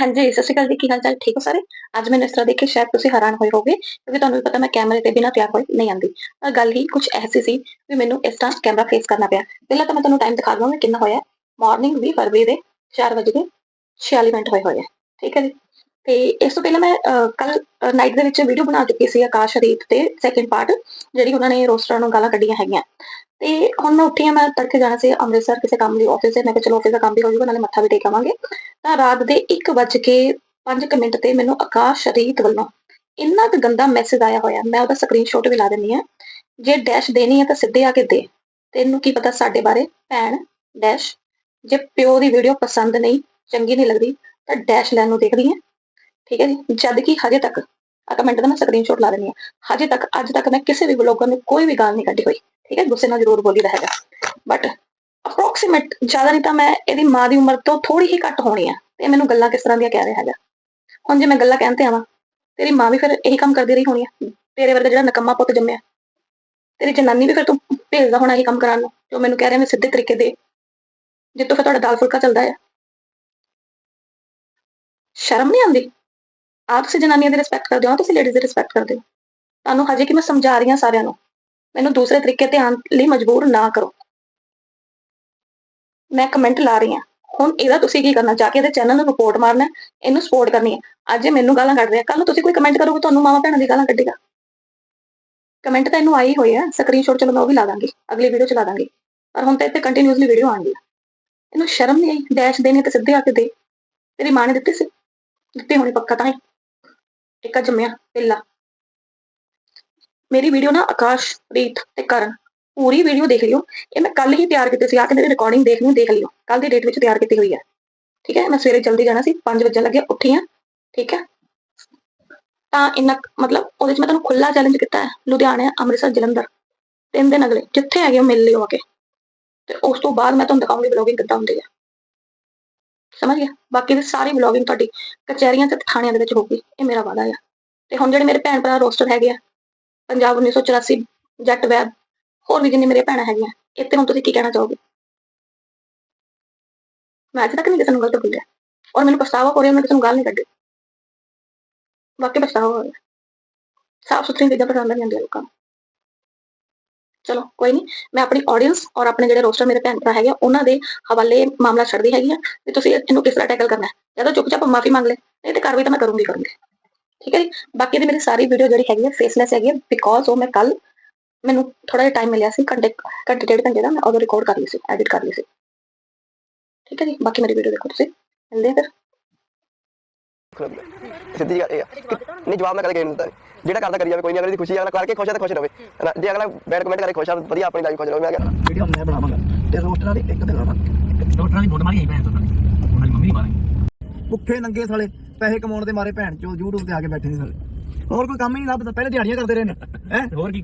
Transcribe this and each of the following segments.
ਹਾਂਜੀ, ਸਤਿ ਸ਼੍ਰੀ ਅਕਾਲ ਜੀ, ਕੀ ਹਾਲ ਚਾਲ? ਠੀਕ ਹੋ ਸਾਰੇ? ਅੱਜ ਮੈਨੂੰ ਇਸ ਤਰ੍ਹਾਂ ਦੇਖ ਸ਼ਾਇਦ ਤੁਸੀਂ ਹੈਰਾਨ ਹੋਏ ਹੋਗੇ ਕਿਉਂਕਿ ਤੁਹਾਨੂੰ ਵੀ ਪਤਾ ਮੈਂ ਕੈਮਰੇ ਤੇ ਬਿਨਾਂ ਤਿਆਰ ਹੋਏ ਨਹੀਂ ਆਂਦੀ। ਪਰ ਗੱਲ ਹੀ ਕੁਝ ਐਸੀ ਸੀ ਵੀ ਮੈਨੂੰ ਇਸ ਤਰ੍ਹਾਂ ਕੈਮਰਾ ਫੇਸ ਕਰਨਾ ਪਿਆ। ਪਹਿਲਾਂ ਤਾਂ ਮੈਂ ਤੁਹਾਨੂੰ ਟਾਈਮ ਦਿਖਾ ਦਵਾਂਗੀ ਕਿੰਨਾ ਹੋਇਆ। ਮਾਰਨਿੰਗ 20 ਫਰਵਰੀ ਦੇ 4 ਵਜੇ ਦੇ 46 ਮਿੰਟ ਹੋਏ ਹੋਏ ਆ। ਠੀਕ ਹੈ ਜੀ? ਤੇ ਇਸ ਤੋਂ ਪਹਿਲਾਂ ਮੈਂ ਕੱਲ ਨਾਈਟ ਦੇ ਵਿੱਚ ਵੀਡੀਓ ਬਣਾ ਚੁੱਕੀ ਸੀ ਆਕਾਸ਼ ਰੀਤ ਤੇ ਸੈਕਿੰਡ ਪਾਰਟ ਜਿਹੜੀ ਉਹਨਾਂ ਨੇ ਰੋਸਟਰਾਂ ਨੂੰ ਗਾਲਾਂ ਕੱਢੀਆਂ ਹੈਗੀਆਂ। ਤੇ ਹੁਣ ਮੈਂ ਉੱਠੀ ਆ ਮੈਂ ਤੜਕੇ ਜਾਣਾ ਸੀ ਅੰਮ੍ਰਿਤਸਰ ਕਿਸੇ ਕੰਮ ਲਈ ਆਫਿਸ ਤੇ, ਮੈਂ ਕਿਹਾ ਚਲੋ ਆਫਿਸ ਦਾ ਕੰਮ ਵੀ ਹੋ ਜਾਊਗਾ ਨਾਲੇ ਮੱਥਾ ਵੀ ਟੇਕ ਆਵਾਂਗੇ। ਤਾਂ ਰਾਤ ਦੇ 1 ਵਜ ਕੇ 5 ਮਿੰਟ ਤੇ ਮੈਨੂੰ ਆਕਾਸ਼ ਰੀਤ ਵੱਲੋਂ ਇੰਨਾ ਕੁ ਗੰਦਾ ਮੈਸੇਜ ਆਇਆ ਹੋਇਆ, ਮੈਂ ਉਹਦਾ ਸਕਰੀਨਸ਼ਾਟ ਵੀ ਲਾ ਦਿੰਨੀ ਆ ਜੇ ਡੈਸ਼ ਦੇਣੀ ਹੈ ਤਾਂ ਸਿੱਧੇ ਆ ਕੇ ਦੇ। ਤੈਨੂੰ ਕੀ ਪਤਾ ਸਾਡੇ ਬਾਰੇ, ਭੈਣ ਡੈਸ਼ ਜੇ ਪਿਓ ਦੀ ਵੀਡੀਓ ਪਸੰਦ ਨਹੀਂ, ਚੰਗੀ ਨਹੀਂ ਲੱਗਦੀ, ਤਾਂ ਡੈਸ਼ ਲੈਣ ਨੂੰ ਦੇਖਦੀ ਹੈ। ਠੀਕ ਹੈ ਜੀ? ਜਦ ਕਿ ਹਜੇ ਤੱਕ ਆ ਕਮੈਂਟ ਦਾ ਮੈਂ ਸਕਰੀਨਸ਼ਾਟ ਲਾ ਦਿੰਨੀ ਆ ਹਜੇ ਤੱਕ, ਅੱਜ ਤੱਕ ਮੈਂ ਕਿਸੇ ਵੀ ਬਲੌਗਰ ਨੂੰ ਕੋਈ ਵੀ ਗਾਲ ਨਹੀਂ ਕੱਢੀ ਹੋਈ। ਠੀਕ ਹੈ, ਗੁੱਸੇ ਨਾਲ ਜ਼ਰੂਰ ਬੋਲੀਦਾ ਹੈਗਾ ਬਟ ਅਪਰੋਕਸੀਮੇਟ ਜ਼ਿਆਦਾ ਨਹੀਂ ਤਾਂ ਮੈਂ ਇਹਦੀ ਮਾਂ ਦੀ ਉਮਰ ਤੋਂ ਥੋੜੀ ਹੀ ਘੱਟ ਹੋਣੀ ਆ, ਤੇ ਮੈਨੂੰ ਗੱਲਾਂ ਕਿਸ ਤਰ੍ਹਾਂ ਦੀਆਂ ਕਹਿ ਰਿਹਾ ਹੈਗਾ। ਹੁਣ ਜੇ ਮੈਂ ਗੱਲਾਂ ਕਹਿਣ ਤੇ ਆਵਾਂ, ਤੇਰੀ ਮਾਂ ਵੀ ਫਿਰ ਇਹੀ ਕੰਮ ਕਰਦੀ ਰਹੀ ਹੋਣੀ ਆ। ਤੇਰੇ ਵਰਗਾ ਜਿਹੜਾ ਨਕਮਾ ਪੁੱਤ ਜੰਮਿਆ, ਤੇਰੀ ਜਨਾਨੀ ਵੀ ਫਿਰ ਤੂੰ ਭੇਜਦਾ ਹੋਣਾ ਇਹੀ ਕੰਮ ਕਰਾਉਣ ਨੂੰ, ਜੋ ਮੈਨੂੰ ਕਹਿ ਰਿਹਾ ਮੈਂ ਸਿੱਧੇ ਤਰੀਕੇ ਦੇ। ਜਿੱਤੋਂ ਫਿਰ ਤੁਹਾਡਾ ਦਾਲ ਫੁਲਕਾ ਚੱਲਦਾ ਆ। ਸ਼ਰਮ ਨਹੀਂ ਆਉਂਦੀ? ਆਪ ਤੁਸੀਂ ਜਨਾਨੀਆਂ ਦੀ ਰਿਸਪੈਕਟ ਕਰਦੇ ਹੋ ਤੁਸੀਂ ਲੇਡੀਜ਼ ਦੀ ਰਿਸਪੈਕਟ ਕਰਦੇ ਹੋ। ਤੁਹਾਨੂੰ ਹਜੇ ਕਿ ਮੈਂ ਸਮਝਾ ਰਹੀ ਹਾਂ ਸਾਰਿਆਂ ਨੂੰ। ਮੈਨੂੰ ਦੂਸਰੇ ਤਰੀਕੇ ਤੇ ਆਉਣ ਲਈ ਮਜਬੂਰ ਨਾ ਕਰੋ। ਮੈਂ ਕਮੈਂਟ ਲਾ ਰਹੀ ਹਾਂ। ਹੁਣ ਇਹਦਾ ਤੁਸੀਂ ਕੀ ਕਰਨਾ? ਜਾ ਕੇ ਇਹਦੇ ਚੈਨਲ ਨੂੰ ਰਿਪੋਰਟ ਮਾਰਨਾ ਇਹਨੂੰ ਸਪੋਰਟ ਕਰਨੀ ਹੈ। ਅੱਜ ਇਹ ਮੈਨੂੰ ਗਾਲਾਂ ਕੱਢ ਰਿਹਾ ਕੱਲ ਨੂੰ ਤੁਸੀਂ ਕੋਈ ਕਮੈਂਟ ਕਰੋਗੇ, ਤੁਹਾਨੂੰ ਮਾਵਾ ਭੈਣਾਂ ਦੀ ਗਾਲਾਂ ਕੱਢੇਗਾ। ਕਮੈਂਟ ਤਾਂ ਇਹਨੂੰ ਆਈ ਹੋਈ ਹੈ। ਸਕਰੀਨਸ਼ਾਟ ਚਲੋ ਮੈਂ ਉਹ ਵੀ ਲਾ ਦਾਂਗੀ। ਅਗਲੀ ਵੀਡੀਓ ਚ ਲਾ ਦਾਂਗੀ। ਪਰ ਹੁਣ ਤਾਂ ਇੱਥੇ ਕੰਟੀਨਿਊਸਲੀ ਵੀਡੀਓ ਆਉਂਦੀ ਇਹਨੂੰ ਸ਼ਰਮ ਨਹੀਂ ਆਈ? ਡੈਸ਼ ਦੇਣੀ ਤੇ ਸਿੱਧੇ ਆ ਕੇ ਦੇ। ਤੇਰੀ ਮਾਂ ਨੇ ਦਿੱਤੀ ਸੀ। ਦਿੱਤੀ ਹੋਣੀ ਪੱਕਾ ਤਾਂ ਹੀ। ਇੱਕਾ ਜੰਮਿਆ ਪਿੱਲਾ ਮੇਰੀ ਵੀਡੀਓ ਨਾ ਆਕਾਸ਼ ਪ੍ਰੀਤ ਤੇ ਕਰਨ। ਪੂਰੀ ਵੀਡੀਓ ਦੇਖ ਲਿਓ। ਇਹ ਮੈਂ ਕੱਲ ਹੀ ਤਿਆਰ ਕੀਤੀ ਸੀ। ਆ ਕੇ ਮੇਰੀ ਰਿਕਾਰਡਿੰਗ ਦੇਖ ਲਿਓ ਦੇਖ ਲਿਓ। ਕੱਲ ਦੀ ਡੇਟ ਵਿੱਚ ਤਿਆਰ ਕੀਤੀ ਹੋਈ ਹੈ ਠੀਕ ਹੈ, ਮੈਂ ਸਵੇਰੇ ਜਲਦੀ ਜਾਣਾ ਸੀ। 5 ਵਜੇ ਲੱਗਿਆ ਉੱਠੀ ਹਾਂ। ਠੀਕ ਹੈ। ਤਾਂ ਇੰਨਾ ਮਤਲਬ ਉਹਦੇ ਚ ਮੈਂ ਤੁਹਾਨੂੰ ਖੁੱਲਾ ਚੈਲੰਜ ਕੀਤਾ ਹੈ। ਲੁਧਿਆਣਾ, ਅੰਮ੍ਰਿਤਸਰ, ਜਲੰਧਰ। ਤਿੰਨ ਦਿਨ ਅਗਲੇ। ਜਿੱਥੇ ਹੈਗੇ ਹੋ, ਮਿਲ ਲਿਓ ਆ ਕੇ। ਤੇ ਉਸ ਤੋਂ ਬਾਅਦ ਮੈਂ ਤੁਹਾਨੂੰ ਦਿਖਾਉਂਗੀ ਬਲੌਗਿੰਗ ਕਿੱਦਾਂ ਹੁੰਦੀ ਹੈ ਸਮਝ ਗਿਆ? ਬਾਕੀ ਦੀ ਸਾਰੀ ਬਲੌਗਿੰਗ ਤੁਹਾਡੀ ਕਚਹਿਰੀਆਂ ਤੇ ਥਾਣਿਆਂ ਦੇ ਵਿੱਚ ਹੋਊਗੀ। ਇਹ ਮੇਰਾ ਵਾਅਦਾ ਆ। ਤੇ ਹੁਣ ਜਿਹੜੇ ਮੇਰੇ ਭੈਣ ਭਰਾ ਰੋਸਟਰ ਹੈਗੇ ਆ ਪੰਜਾਬ 1984 ਜੱਟ ਵੈਬ ਹੋਰ ਵੀ ਜਿੰਨੀ ਮੇਰੇ ਭੈਣਾਂ ਹੈਗੀਆਂ, ਇੱਥੇ ਹੁਣ ਤੁਸੀਂ ਕੀ ਕਹਿਣਾ ਚਾਹੋਗੇ? ਮੈਂ ਅੱਜ ਤੱਕ ਨਹੀਂ ਕਿਸੇ ਨੂੰ ਗਲਤ ਬੋਲਿਆ। ਔਰ ਮੈਨੂੰ ਪਛਤਾਵਾ ਹੋ ਰਿਹਾ, ਮੈਂ ਕਿਸੇ ਨੂੰ ਗਾਲ ਨਹੀਂ ਕੱਢੀ। ਵਾਕਈ ਪਛਤਾਵਾ ਹੋ ਰਿਹਾ। ਸਾਫ਼ ਸੁਥਰੀਆਂ ਚੀਜ਼ਾਂ ਪਸੰਦ ਨਹੀਂ ਆਉਂਦੀਆਂ ਲੋਕਾਂ ਨੂੰ। ਚਲੋ, ਕੋਈ ਨਹੀਂ। ਮੈਂ ਆਪਣੀ ਆਡੀਅנס ਔਰ ਆਪਣੇ ਜਿਹੜੇ ਰੋਸਟਰ ਮੇਰੇ ਭੈਣ ਭਰਾ ਹੈਗੇ ਉਹਨਾਂ ਦੇ ਹਵਾਲੇ ਮਾਮਲਾ ਛੱਡਦੀ ਹੈਗੀ ਆ ਵੀ ਤੁਸੀਂ ਇਹਨੂੰ ਕਿਸ ਤਰ੍ਹਾਂ ਟੈਕਲ ਕਰਨਾ ਹੈ। ਜਦੋਂ ਚੁੱਪਚਾਪ ਮਾਫੀ ਮੰਗ ਲੈ, ਨਹੀਂ ਤੇ ਕਾਰਵਾਈ ਤਾਂ ਮੈਂ ਕਰੂੰਗੀ ਕਰੂੰਗੀ। ਠੀਕ ਹੈ ਜੀ? ਬਾਕੀ ਦੀ ਮੇਰੀ ਸਾਰੀ ਵੀਡੀਓ ਜਿਹੜੀ ਹੈਗੀ ਹੈ ਫੇਸਲੈਸ ਹੈਗੀ ਹੈ ਬਿਕੋਜ਼ ਉਹ ਮੈਂ ਕੱਲ ਮੈਨੂੰ ਥੋੜਾ ਜਿਹਾ ਟਾਈਮ ਮਿਲਿਆ ਸੀ ਘੰਟੇ ਘੰਟੇ ਡੇਢ ਘੰਟੇ ਦਾ ਮੈਂ ਉਦੋਂ ਰਿਕਾਰਡ ਕਰ ਲਈ ਸੀ ਐਡਿਟ ਕਰ ਲਈ ਸੀ। ਠੀਕ ਹੈ ਜੀ? ਬਾਕੀ ਮੇਰੀ ਵੀਡੀਓ ਦੇਖੋ ਤੁਸੀਂ ਮਿਲਦੇ ਫਿਰ। ਸਿੱਧੀ ਗੱਲ ਇਹ ਆ। ਨਹੀਂ ਜਵਾਬ ਮੈਂ ਕਦੇ ਕਿਸੇ ਨੂੰ ਦਿੱਤਾ ਨੀ। ਜਿਹੜਾ ਕਰਦਾ ਕਰੀ ਜਾਵੇ ਕੋਈ ਨਹੀਂ ਅਗਲੇ ਦੀ ਖੁਸ਼ੀ ਅਗਲਾ ਕਰਕੇ ਖੁਸ਼ ਹੈ ਤਾਂ ਖੁਸ਼ ਰਹੇ। ਜੇ ਅਗਲਾ ਬੈਡ ਕਮੈਂਟ ਕਰੇ ਖੁਸ਼ ਆ ਵਧੀਆ ਆਪਣੀ ਲਾਈਫ ਖੁਸ਼ ਰਹੇ। ਮੈਂ ਕਿਹਾ ਵੀਡੀਓ ਮੈਂ ਬਣਾਵਾਂਗਾ। ਤੇ ਰੋਸਟਰਾਂ ਦੀ ਇੱਕ ਦਿਨ ਲਾਵਾਂਗਾ ਡਾਕਟਰਾਂ ਦੀ ਵੋਟ ਮਾਰੀ ਆਈ ਭੈਣ ਤੋਂ। ਉਹਨਾਂ ਦੀ ਮੰਮੀ ਨਹੀਂ ਮਾਰੀ। ਭੁੱਖੇ ਨੰਗੇ ਸਾਲੇ, ਪੈਸੇ ਕਮਾਉਣ ਦੇ ਮਾਰੇ ਭੈਣ ਚੋ, YouTube ਤੇ ਆ ਕੇ ਬੈਠੇ ਨੇ ਸਾਲੇ। ਹੋਰ ਕੋਈ ਕੰਮ ਹੀ ਨਹੀਂ ਲੱਭਦਾ, ਪਹਿਲੇ ਦਿਹਾੜੀਆਂ ਕਰਦੇ ਰਹੇ ਨੇ, ਹੈ? ਹੋਰ ਕੀ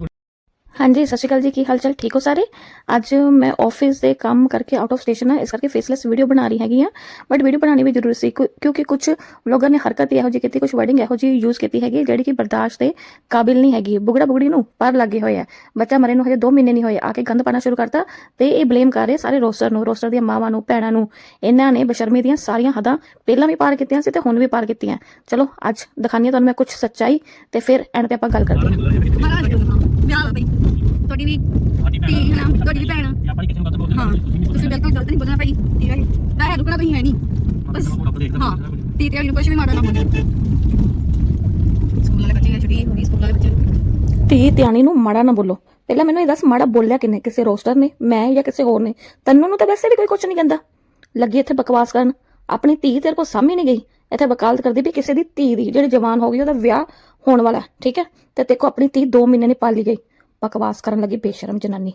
ਹਾਂਜੀ, ਸਤਿ ਸ਼੍ਰੀ ਅਕਾਲ ਜੀ, ਕੀ ਹਾਲ ਚਾਲ ਠੀਕ ਹੋ ਸਾਰੇ? ਅੱਜ ਮੈਂ ਆਫਿਸ ਦੇ ਕੰਮ ਕਰਕੇ ਆਊਟ ਆਫ ਸਟੇਸ਼ਨ ਆ ਇਸ ਕਰਕੇ ਫੇਸਲੈਸ ਵੀਡੀਓ ਬਣਾ ਰਹੀ ਹੈਗੀ ਆ ਬਟ ਵੀਡੀਓ ਬਣਾਉਣੀ ਵੀ ਜ਼ਰੂਰੀ ਸੀ, ਕਿਉਂ- ਕਿਉਂਕਿ ਕੁਝ ਲੋਕਾਂ ਨੇ ਹਰਕਤ ਇਹੋ ਜਿਹੀ ਕੀਤੀ ਕੁਝ ਵਰਡਿੰਗ ਇਹੋ ਜਿਹੀ ਯੂਜ਼ ਕੀਤੀ ਹੈਗੀ, ਜਿਹੜੀ ਕਿ ਬਰਦਾਸ਼ਤ ਦੇ ਕਾਬਿਲ ਨਹੀਂ ਹੈਗੀ। ਬੁਗੜਾ ਬੁਗੜੀ ਨੂੰ ਪਰ ਲੱਗੇ ਹੋਏ ਆ। ਬੱਚਾ ਮਰੇ ਨੂੰ ਹਜੇ 2 ਮਹੀਨੇ ਨਹੀਂ ਹੋਏ, ਆ ਕੇ ਗੰਦ ਪਾਣਾ ਸ਼ੁਰੂ ਕਰਤਾ ਤੇ ਇਹ ਬਲੇਮ ਕਰ ਰਹੇ ਸਾਰੇ ਰੋਸਟਰ ਨੂੰ ਰੋਸਟਰ ਦੀਆਂ ਮਾਵਾਂ ਨੂੰ, ਭੈਣਾਂ ਨੂੰ। ਇਹਨਾਂ ਨੇ ਬਸ਼ਰਮੀ ਦੀਆਂ ਸਾਰੀਆਂ ਹੱਦਾਂ ਪਹਿਲਾਂ ਵੀ ਪਾਰ ਕੀਤੀਆਂ ਸੀ ਤੇ ਹੁਣ ਵੀ ਪਾਰ ਕੀਤੀਆਂ। ਚਲੋ, ਅੱਜ ਦਿਖਾਉਂਦੀ ਹਾਂ ਤੁਹਾਨੂੰ ਮੈਂ ਕੁਝ ਸੱਚਾਈ ਤੇ ਫਿਰ ਐਂਡ ਤੇ ਆਪਾਂ ਗੱਲ ਕਰਦੇ ਹਾਂ। ਵਿਆਹ ਬਈ। ਤੁਹਾਡੀ ਵੀ ਧੀ ਹੈ ਨਾ ਤੁਹਾਡੀ ਵੀ ਭੈਣ ਆ। ਆਪਾਂ ਕਿਸੇ ਨੂੰ ਗਲਤ ਬੋਲਦੇ ਹਾਂ ਤੁਸੀਂ ਬਿਲਕੁਲ ਗਲਤ ਨਹੀਂ ਬੋਲਣਾ ਭਾਈ ਠੀਕ ਹੈ ਜੀ। ਮੈਂ ਹੈ ਰੁਕਣਾ ਤੁਸੀਂ ਹੈ ਨਹੀਂ। ਬਸ। ਹਾਂ ਧੀ ਤੇ ਕੁਝ ਵੀ ਮਾੜਾ ਨਾ ਬੋਲੋ ਸਕੂਲ ਵਾਲੇ ਬੱਚੇ ਆ ਛੁੱਟੀ ਹੋ ਗਈ ਸਕੂਲ ਵਾਲੇ ਬੱਚੇ ਨੂੰ। ਧੀ ਧਿਆਣੀ ਨੂੰ ਮਾੜਾ ਨਾ ਬੋਲੋ। ਪਹਿਲਾਂ ਮੈਨੂੰ ਇਹ ਦੱਸ ਮਾੜਾ ਬੋਲਿਆ ਕਿਨੇ ਕਿਸੇ ਰੋਸਟਰ ਨੇ? ਮੈਂ ਜਾਂ ਕਿਸੇ ਹੋਰ ਨੇ? ਤੈਨੂੰ ਨੂੰ ਤਾਂ ਵੈਸੇ ਵੀ ਕੋਈ ਕੁਝ ਨਹੀਂ ਕਹਿੰਦਾ। ਲੱਗੀ ਇੱਥੇ ਬਕਵਾਸ ਕਰਨ। ਆਪਣੀ ਧੀ ਤੇਰੇ ਕੋਲ ਸਾਹਮਣੇ ਨਹੀਂ ਗਈ। ਇੱਥੇ ਵਕਾਲਤ ਕਰਦੀ ਵੀ ਕਿਸੇ ਦੀ ਧੀ ਦੀ ਜਿਹੜੀ ਜਵਾਨ ਹੋ ਗਈ ਉਹਦਾ ਵਿਆਹ ਹੋਣ ਵਾਲਾ ਹੈ, ਠੀਕ ਹੈ? ਤੇ ਦੇਖੋ ਆਪਣੀ ਧੀ 2 ਮਹੀਨੇ ਨਹੀਂ ਪਾਲੀ ਗਈ। ਬਕਵਾਸ ਕਰਨ ਲੱਗੀ ਬੇਸ਼ਰਮ ਜਨਾਨੀ।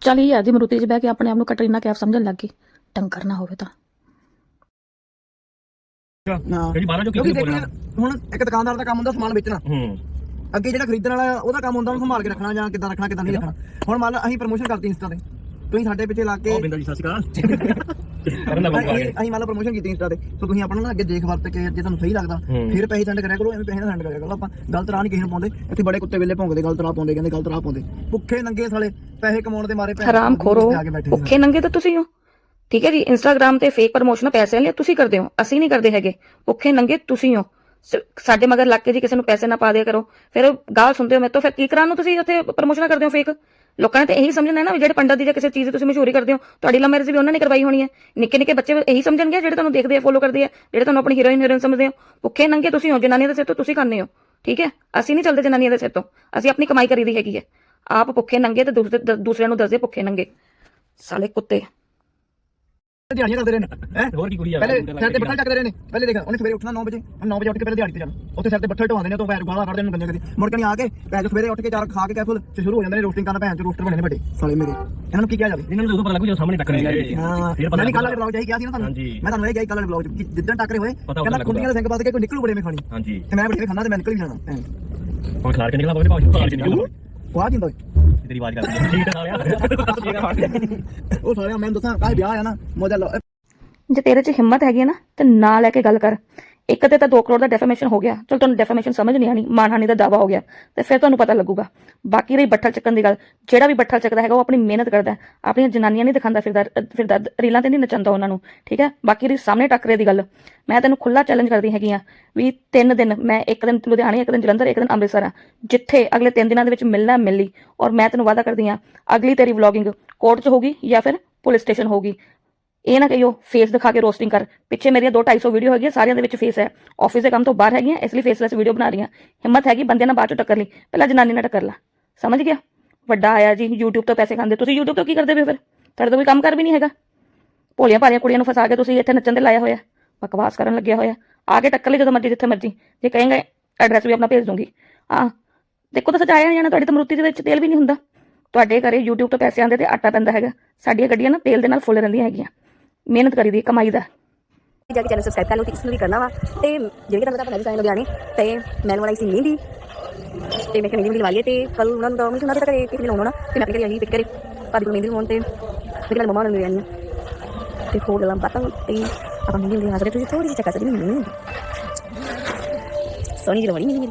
ਚੱਲ ਯਾਰ ਦੀ ਮਰੂਤੀ 'ਚ ਬਹਿ ਕੇ ਆਪਣੇ ਆਪ ਨੂੰ ਕਟਰੀਨਾ ਕੈਫ ਸਮਝਣ ਲੱਗੀ ਟੰਕਰ ਨਾ ਹੋਵੇ ਤਾਂ। ਨਾ ਜਿਹੜੀ ਬਾਹਰ ਜੋ ਕਿਉਂਕਿ ਕਿਤੇ ਦੇਖੋ ਬੋਲਣਾ ਹੁਣ ਇੱਕ ਦੁਕਾਨਦਾਰ ਦਾ ਕੰਮ ਹੁੰਦਾ ਸਮਾਨ ਵੇਚਣਾ। ਹੂੰ। ਅੱਗੇ ਜਿਹੜਾ ਖਰੀਦਣ ਵਾਲਾ ਉਹਦਾ ਕੰਮ ਹੁੰਦਾ ਉਹਨੂੰ ਸੰਭਾਲ ਕੇ ਰੱਖਣਾ ਜਾਂ ਕਿੱਦਾਂ ਰੱਖਣਾ ਕਿੱਦਾਂ ਨਹੀਂ ਰੱਖਣਾ। ਹੁਣ ਮੰਨ ਲਾ ਅਸੀਂ ਪ੍ਰੋਮੋਸ਼ਨ ਕਰਤੀ ਇੰਸਟਾ ਤੇ। ਤੁਸੀਂ ਸਾਡੇ ਪਿੱਛੇ ਲੱਗ ਕੇ ਉਹ ਬਿੰਦਰ ਜੀ ਸਤਿ ਸ਼੍ਰੀ ਅਕਾਲ। ਕਰਨ ਦਾ ਬੰਦ ਆ ਅਸੀਂ ਗਿਆ। ਅਸੀਂ ਮੰਨ ਲਾ ਪ੍ਰੋਮੋਸ਼ਨ ਕੀਤੀ ਇੰਸਟਾ ਤੇ ਸੋ ਤੁਸੀਂ ਆਪਣਾ ਨਾ ਅੱਗੇ ਦੇਖ ਵਰਤ ਕੇ ਜੇ ਤੁਹਾਨੂੰ ਸਹੀ ਲੱਗਦਾ। ਫਿਰ ਪੈਸੇ ਸੈਂਡ ਕਰਿਆ ਕਰੋ ਐਵੇਂ ਪੈਸੇ ਨਾ ਸੈਂਡ ਕਰਿਆ ਕਰੋ। ਆਪਾਂ ਗਲਤ ਰਾਹ ਨਹੀਂ ਕਿਸੇ ਨੂੰ ਪਾਉਂਦੇ ਇੱਥੇ ਬੜੇ ਕੁੱਤੇ ਵੇਲੇ ਭੌਂਕਦੇ ਗਲਤ ਰਾਹ ਪਾਉਂਦੇ ਕਹਿੰਦੇ ਗਲਤ ਰਾਹ ਪਾਉਂਦੇ। ਭੁੱਖੇ ਨੰਗੇ ਸਾਲੇ ਪੈਸੇ ਕਮਾਉਣ ਦੇ ਮਾਰੇ ਹਰਾਮ ਖੋਰੋ ਭੁੱਖੇ ਨੰਗੇ ਤਾਂ ਤੁਸੀਂ ਹੋ। ਠੀਕ ਹੈ ਜੀ ਇੰਸਟਾਗ੍ਰam ਤੇ ਫੇਕ ਪ੍ਰਮੋਸ਼ਨ ਪੈਸੇ ਲਈ ਤੁਸੀਂ ਕਰਦੇ ਹੋ ਅਸੀਂ ਨਹੀਂ ਕਰਦੇ ਹੈਗੇ। ਭੁੱਖੇ ਨੰਗੇ ਤੁਸੀਂ ਹੋ। ਸਾਡੇ ਮਗਰ ਲੱਗ ਕੇ ਜੀ ਕਿਸੇ ਨੂੰ ਪੈਸੇ ਨਾ ਪਾ ਦਿਆ ਕਰੋ। ਫਿਰ ਗਾਲ ਸੁਣਦੇ ਹੋ ਮੇਰੇ ਤੋਂ ਫਿਰ ਕੀ ਕਰਾਂ ਨੂੰ ਤੁਸੀਂ ਉੱਥੇ ਪ੍ਰਮੋਸ਼ਨ ਕਰਦੇ ਹੋ ਫੇਕ ਲੋਕਾਂ ਨੇ ਤਾਂ ਇਹੀ ਸਮਝਣਾ ਨਾ ਵੀ ਜਿਹੜੇ ਪੰਡਤ ਦੀ ਜਾਂ ਕਿਸੇ ਚੀਜ਼ ਦੀ ਤੁਸੀਂ ਮਸ਼ਹੂਰੀ ਕਰਦੇ ਹੋ, ਤੁਹਾਡੀ ਲਵ ਮੈਰਿਜ ਵੀ ਉਹਨਾਂ ਨੇ ਕਰਵਾਈ ਹੋਣੀ ਹੈ। ਨਿੱਕੇ ਨਿੱਕੇ ਬੱਚੇ ਇਹੀ ਸਮਝਣਗੇ ਜਿਹੜੇ ਤੁਹਾਨੂੰ ਦੇਖਦੇ ਆ ਫੋਲੋ ਕਰਦੇ ਆ, ਜਿਹੜੇ ਤੁਹਾਨੂੰ ਆਪਣੀ ਹੀਰੋਇਨ ਹੀਰੋਇਨ ਸਮਝਦੇ ਹੋ। ਭੁੱਖੇ ਨੰਗੇ ਤੁਸੀਂ ਹੋ, ਜਨਾਨੀਆਂ ਦੇ ਸਿਰ ਤੋਂ ਤੁਸੀਂ ਖਾਂਦੇ ਹੋ, ਠੀਕ ਹੈ? ਅਸੀਂ ਨਹੀਂ ਚੱਲਦੇ ਜਨਾਨੀਆਂ ਦੇ ਸਿਰ ਤੋਂ। ਅਸੀਂ ਆਪਣੀ ਕਮਾਈ ਕਰੀਦੀ ਹੈਗੀ ਹੈ। ਆਪ ਭੁੱਖੇ ਨੰਗੇ ਤੇ ਦੂਸਰੇ ਦ- ਦੂਸਰਿਆਂ ਨੂੰ ਦੱਸਦੇ ਭੁੱਖੇ ਨੰਗੇ। ਸਾਲੇ ਕੁੱਤੇ। ਦਿਹਾੜੀਆਂ ਕਰਦੇ ਰਹੇ ਨੇ ਹੈ? ਹੋਰ ਕੀ ਕੁੜੀ ਆ ਪਹਿਲੇ ਸਿਰ ਤੇ ਬੱਠਲ ਚੱਕਦੇ ਰਹੇ ਨੇ ਪਹਿਲੇ ਦੇਖ ਉਹਨੇ ਸਵੇਰੇ ਉੱਠਣਾ 9 ਵਜੇ 9 ਵਜੇ ਉੱਠ ਕੇ ਪਹਿਲੇ ਦਿਹਾੜੀ ਤੇ ਜਾਣਾ। ਉੱਥੇ ਸਿਰ ਤੇ ਬੱਠਲ ਢਵਾਉਂਦੇ ਨੇ ਤੋਂ ਪੈਰ ਗਾਲਾਂ ਕੱਢਦੇ ਨੇ ਗੰਦੇ ਕਦੀ ਮੁੜ ਕੇ ਨਹੀਂ ਆ ਕੇ ਪੈਰ ਸਵੇਰੇ ਉੱਠ ਕੇ ਚਾਰ ਖਾ ਕੇ ਕੈਫਲ ਤੇ ਸ਼ੁਰੂ ਹੋ ਜਾਂਦੇ ਨੇ ਰੋਸਟਿੰਗ ਕਰਨਾ ਭੈਣ ਚ ਰੋਸਟਰ ਬਣੇ ਨੇ ਵੱਡੇ ਸਾਲੇ ਮੇਰੇ। ਇਹਨਾਂ ਨੂੰ ਕੀ ਕਿਹਾ ਜਾਵੇ? ਇਹਨਾਂ ਨੂੰ ਉਦੋਂ ਪਤਾ ਲੱਗੂ ਜਦੋਂ ਸਾਹਮਣੇ ਟੱਕਰ ਹਾਂ ਫਿਰ ਪਤਾ ਵੀ ਕੱਲ। ਵਾਲੇ ਬਲੌਗ ਚ ਇਹੀ ਕਿਹਾ ਸੀ ਨਾ ਤੁਹਾਨੂੰ। ਹਾਂਜੀ। ਮੈਂ ਤੁਹਾਨੂੰ ਇਹ ਕਿਹਾ ਕੱਲ ਵਾਲੇ ਬਲੌਗ ਚ ਜਿੱਦਾਂ ਟੱਕਰੇ ਹੋਏ ਕਹਿੰਦਾ। ਕੁੰਡੀਆਂ ਦੇ ਸਿੰਘ ਬਾਦ ਕੇ ਕੋਈ ਨਿਕਲੂ ਬੜੇ ਮੇ ਖਾਣੀ ਹਾਂਜੀ। ਤੇ ਮੈਂ ਬੜੇ ਖਾਣਾ ਤੇ ਮੈਂ ਨਿਕਲ ਵੀ ਜਾਣਾ ਹੁਣ ਖਿਲਾਰ ਕੇ ਨਿਕਲਣਾ ਪਵੇ ਭਾਵੇਂ ਖਿਲਾਰ ਕੇ ਨਿਕਲਣਾ ਉਹ ਆ ਜਿੰਦਾ ਓਏ। ਤੇਰੀ ਆਵਾਜ਼ ਕਰਦੀ ਹੈ ਠੀਕ ਹੈ ਸਾਲਿਆ। ਉਹ ਸਾਲਿਆ ਮੈਂ ਦੱਸਾਂ ਕਾਹ ਵਿਆਹ ਆ ਨਾ ਮੋਜਾ ਲਓ ਜੇ ਤੇਰੇ 'ਚ ਹਿੰਮਤ ਹੈਗੀ ਹੈ ਨਾ ਤੇ ਨਾ ਲੈ ਕੇ ਗੱਲ ਕਰ। ਇੱਕ ਤੇ ਤਾਂ 2 ਕਰੋੜ ਦਾ ਡੈਫਾਮੇਸ਼ਨ ਹੋ ਗਿਆ। ਚਲ ਤੁਹਾਨੂੰ ਡੈਫਾਮੇਸ਼ਨ ਸਮਝ ਨਹੀਂ ਆਣੀ ਮਾਨਹਾਨੀ ਦਾ ਦਾਵਾ ਹੋ ਗਿਆ ਤੇ ਫਿਰ ਤੁਹਾਨੂੰ ਪਤਾ ਲੱਗੂਗਾ। ਬਾਕੀ ਰਹੀ ਬੱਠਲ ਚੱਕਣ ਦੀ ਗੱਲ ਜਿਹੜਾ ਵੀ ਬੱਠਲ ਚੱਕਦਾ ਹੈਗਾ ਉਹ ਆਪਣੀ ਮਿਹਨਤ ਕਰਦਾ ਹੈ, ਆਪਣੀਆਂ ਜਨਾਨੀਆਂ ਨਹੀਂ ਦਿਖਾਉਂਦਾ ਫਿਰਦਾ ਫਿਰਦਾ ਰੀਲਾਂ ਤੇ ਨਹੀਂ ਨਚਾਉਂਦਾ ਉਹਨਾਂ ਨੂੰ ਠੀਕ ਹੈ? ਬਾਕੀ ਰਹੀ ਸਾਹਮਣੇ ਟੱਕਰੇ ਦੀ ਗੱਲ ਮੈਂ ਤੈਨੂੰ ਖੁੱਲਾ ਚੈਲੰਜ ਕਰਦੀ ਹੈਗੀ ਆ ਵੀ ਤਿੰਨ ਦਿਨ ਮੈਂ ਇੱਕ ਦਿਨ ਲੁਧਿਆਣੇ ਇੱਕ ਦਿਨ ਜਲੰਧਰ ਇੱਕ ਦਿਨ ਅੰਮ੍ਰਿਤਸਰ ਆ ਜਿੱਥੇ ਅਗਲੇ ਤਿੰਨ ਦਿਨਾਂ ਦੇ ਵਿੱਚ ਮਿਲਣਾ ਮਿਲੀ ਔਰ ਮੈਂ ਤੈਨੂੰ ਵਾਅਦਾ ਕਰਦੀ ਆ ਅਗਲੀ ਤੇਰੀ ਵਲੌਗਿੰਗ ਕੋਰਟ 'ਚ ਹੋਗੀ ਜਾਂ ਫਿਰ ਪੁਲਿਸ ਸਟੇਸ਼ਨ ਹੋਗੀ ਇਹ ਨਾ ਕਹੀਓ ਫੇਸ ਦਿਖਾ ਕੇ ਰੋਸਟਿੰਗ ਕਰ। ਪਿੱਛੇ ਮੇਰੀਆਂ 2 250 ਵੀਡੀਓ ਹੈਗੀਆਂ, ਸਾਰਿਆਂ ਦੇ ਵਿੱਚ ਫੇਸ ਹੈ। ਆਫਿਸ ਦੇ ਕੰਮ ਤੋਂ ਬਾਹਰ ਹੈਗੀਆਂ, ਇਸ ਲਈ ਫੇਸਲੈਸ ਵੀਡੀਓ ਬਣਾ ਰਹੀਆਂ। ਹਿੰਮਤ ਹੈਗੀ ਬੰਦੇ ਨਾਲ ਬਾਅਦ ਚੋਂ ਟੱਕਰ ਲਈ। ਪਹਿਲਾਂ ਜਨਾਨੀ ਨਾਲ ਟੱਕਰ ਲਾ। ਸਮਝ ਗਿਆ? ਵੱਡਾ ਆਇਆ ਜੀ, YouTube ਤੋਂ ਪੈਸੇ ਖਾਂਦੇ। ਤੁਸੀਂ YouTube ਤੋਂ ਕੀ ਕਰਦੇ ਪਏ ਫਿਰ? ਤੁਹਾਡੇ ਤੋਂ ਕੋਈ ਕੰਮ ਕਰ ਵੀ ਨਹੀਂ ਹੈਗਾ? ਭੋਲੀਆਂ ਭਾਲੀਆਂ ਕੁੜੀਆਂ ਨੂੰ ਫਸਾ ਕੇ ਤੁਸੀਂ ਇੱਥੇ ਨੱਚਣ ਤੇ ਲਾਇਆ ਹੋਇਆ। ਬਕਵਾਸ ਕਰਨ ਲੱਗਿਆ ਹੋਇਆ। ਆ ਕੇ ਟੱਕਰ ਲਈ ਜਦੋਂ ਮਰਜ਼ੀ, ਜਿੱਥੇ ਮਰਜ਼ੀ। ਜੇ ਕਹੇਂਗੇ ਐਡਰੈਸ ਵੀ ਆਪਣਾ ਭੇਜ ਦੂੰਗੀ। ਆ ਦੇਖੋ ਤਾਂ ਸਜਾਇਆ ਨਹੀਂ ਜਾਣਾ, ਤੁਹਾਡੀ ਤਮਰੂਤੀ ਦੇ ਵਿੱਚ ਤੇਲ ਵੀ ਨਹੀਂ ਹੁੰਦਾ। ਤੁਹਾਡੇ ਘਰੇ YouTube ਤੋਂ ਪੈਸੇ ਆਉਂਦੇ ਤੇ ਆਟਾ ਪੈਂਦਾ ਹੈਗਾ। ਸਾਡੀਆਂ ਗੱਡੀਆਂ ਨਾ ਤੇਲ ਦੇ ਨਾਲ ਫੁੱਲ ਰਹਿੰਦੀਆਂ ਹੈਗੀਆਂ। ਮਿਹਨਤ ਕਰੀਦੀ ਹੈ, ਕਮਾਈ ਦਾ। ਜਾ ਕੇ ਚੈਨਲ ਸਬਸਕ੍ਰਾਈਬ ਕਰ ਲਓ ਤੇ ਇਸ ਨੂੰ ਵੀ ਕਰਨਾ ਵਾ। ਤੇ ਜਿਹੜੇ ਤੁਹਾਨੂੰ ਪਤਾ ਪੰਜਾਬੀ ਸਾਈਨ ਲੁਧਿਆਣੇ ਤੇ ਮੈਨੂੰ ਵਾਲੀ ਸੀ। ਮਹਿੰਦੀ ਤੇ ਮੈਂ ਕਿਹਾ ਮਹਿੰਦੀ ਲਵਾ ਲਈਏ ਤੇ ਕੱਲ ਉਹਨਾਂ ਨੂੰ ਮੈਂ ਸੁਣਾ ਤੇ ਕਰੇ ਕਿਸੇ ਨੇ ਲਾਉਣਾ ਨਾ ਤੇ ਮੈਂ ਆਪਣੇ ਘਰੇ ਆਈ ਪਿਕ ਕਰੇ ਭਾਬੀ ਕੋਲ ਮਹਿੰਦੀ ਲਵਾਉਣ ਤੇ ਮੇਰੇ ਨਾਲ ਮਮਾ ਨਾਲ ਹਾਂ ਤੇ ਹੋਰ ਗੱਲਾਂ ਬਾਤਾਂ ਤੇ ਆਪਾਂ ਮਹਿੰਦੀ ਦੇ ਹਾਜ਼ਰ ਤੁਸੀਂ ਥੋੜੀ ਜਿਹੀ ਚੱਕਾ ਸਕਦੇ ਨਹੀਂ ਸੋਨੀ ਜੀ ਲਵਾਉਣੀ ਮਹਿੰਦੀ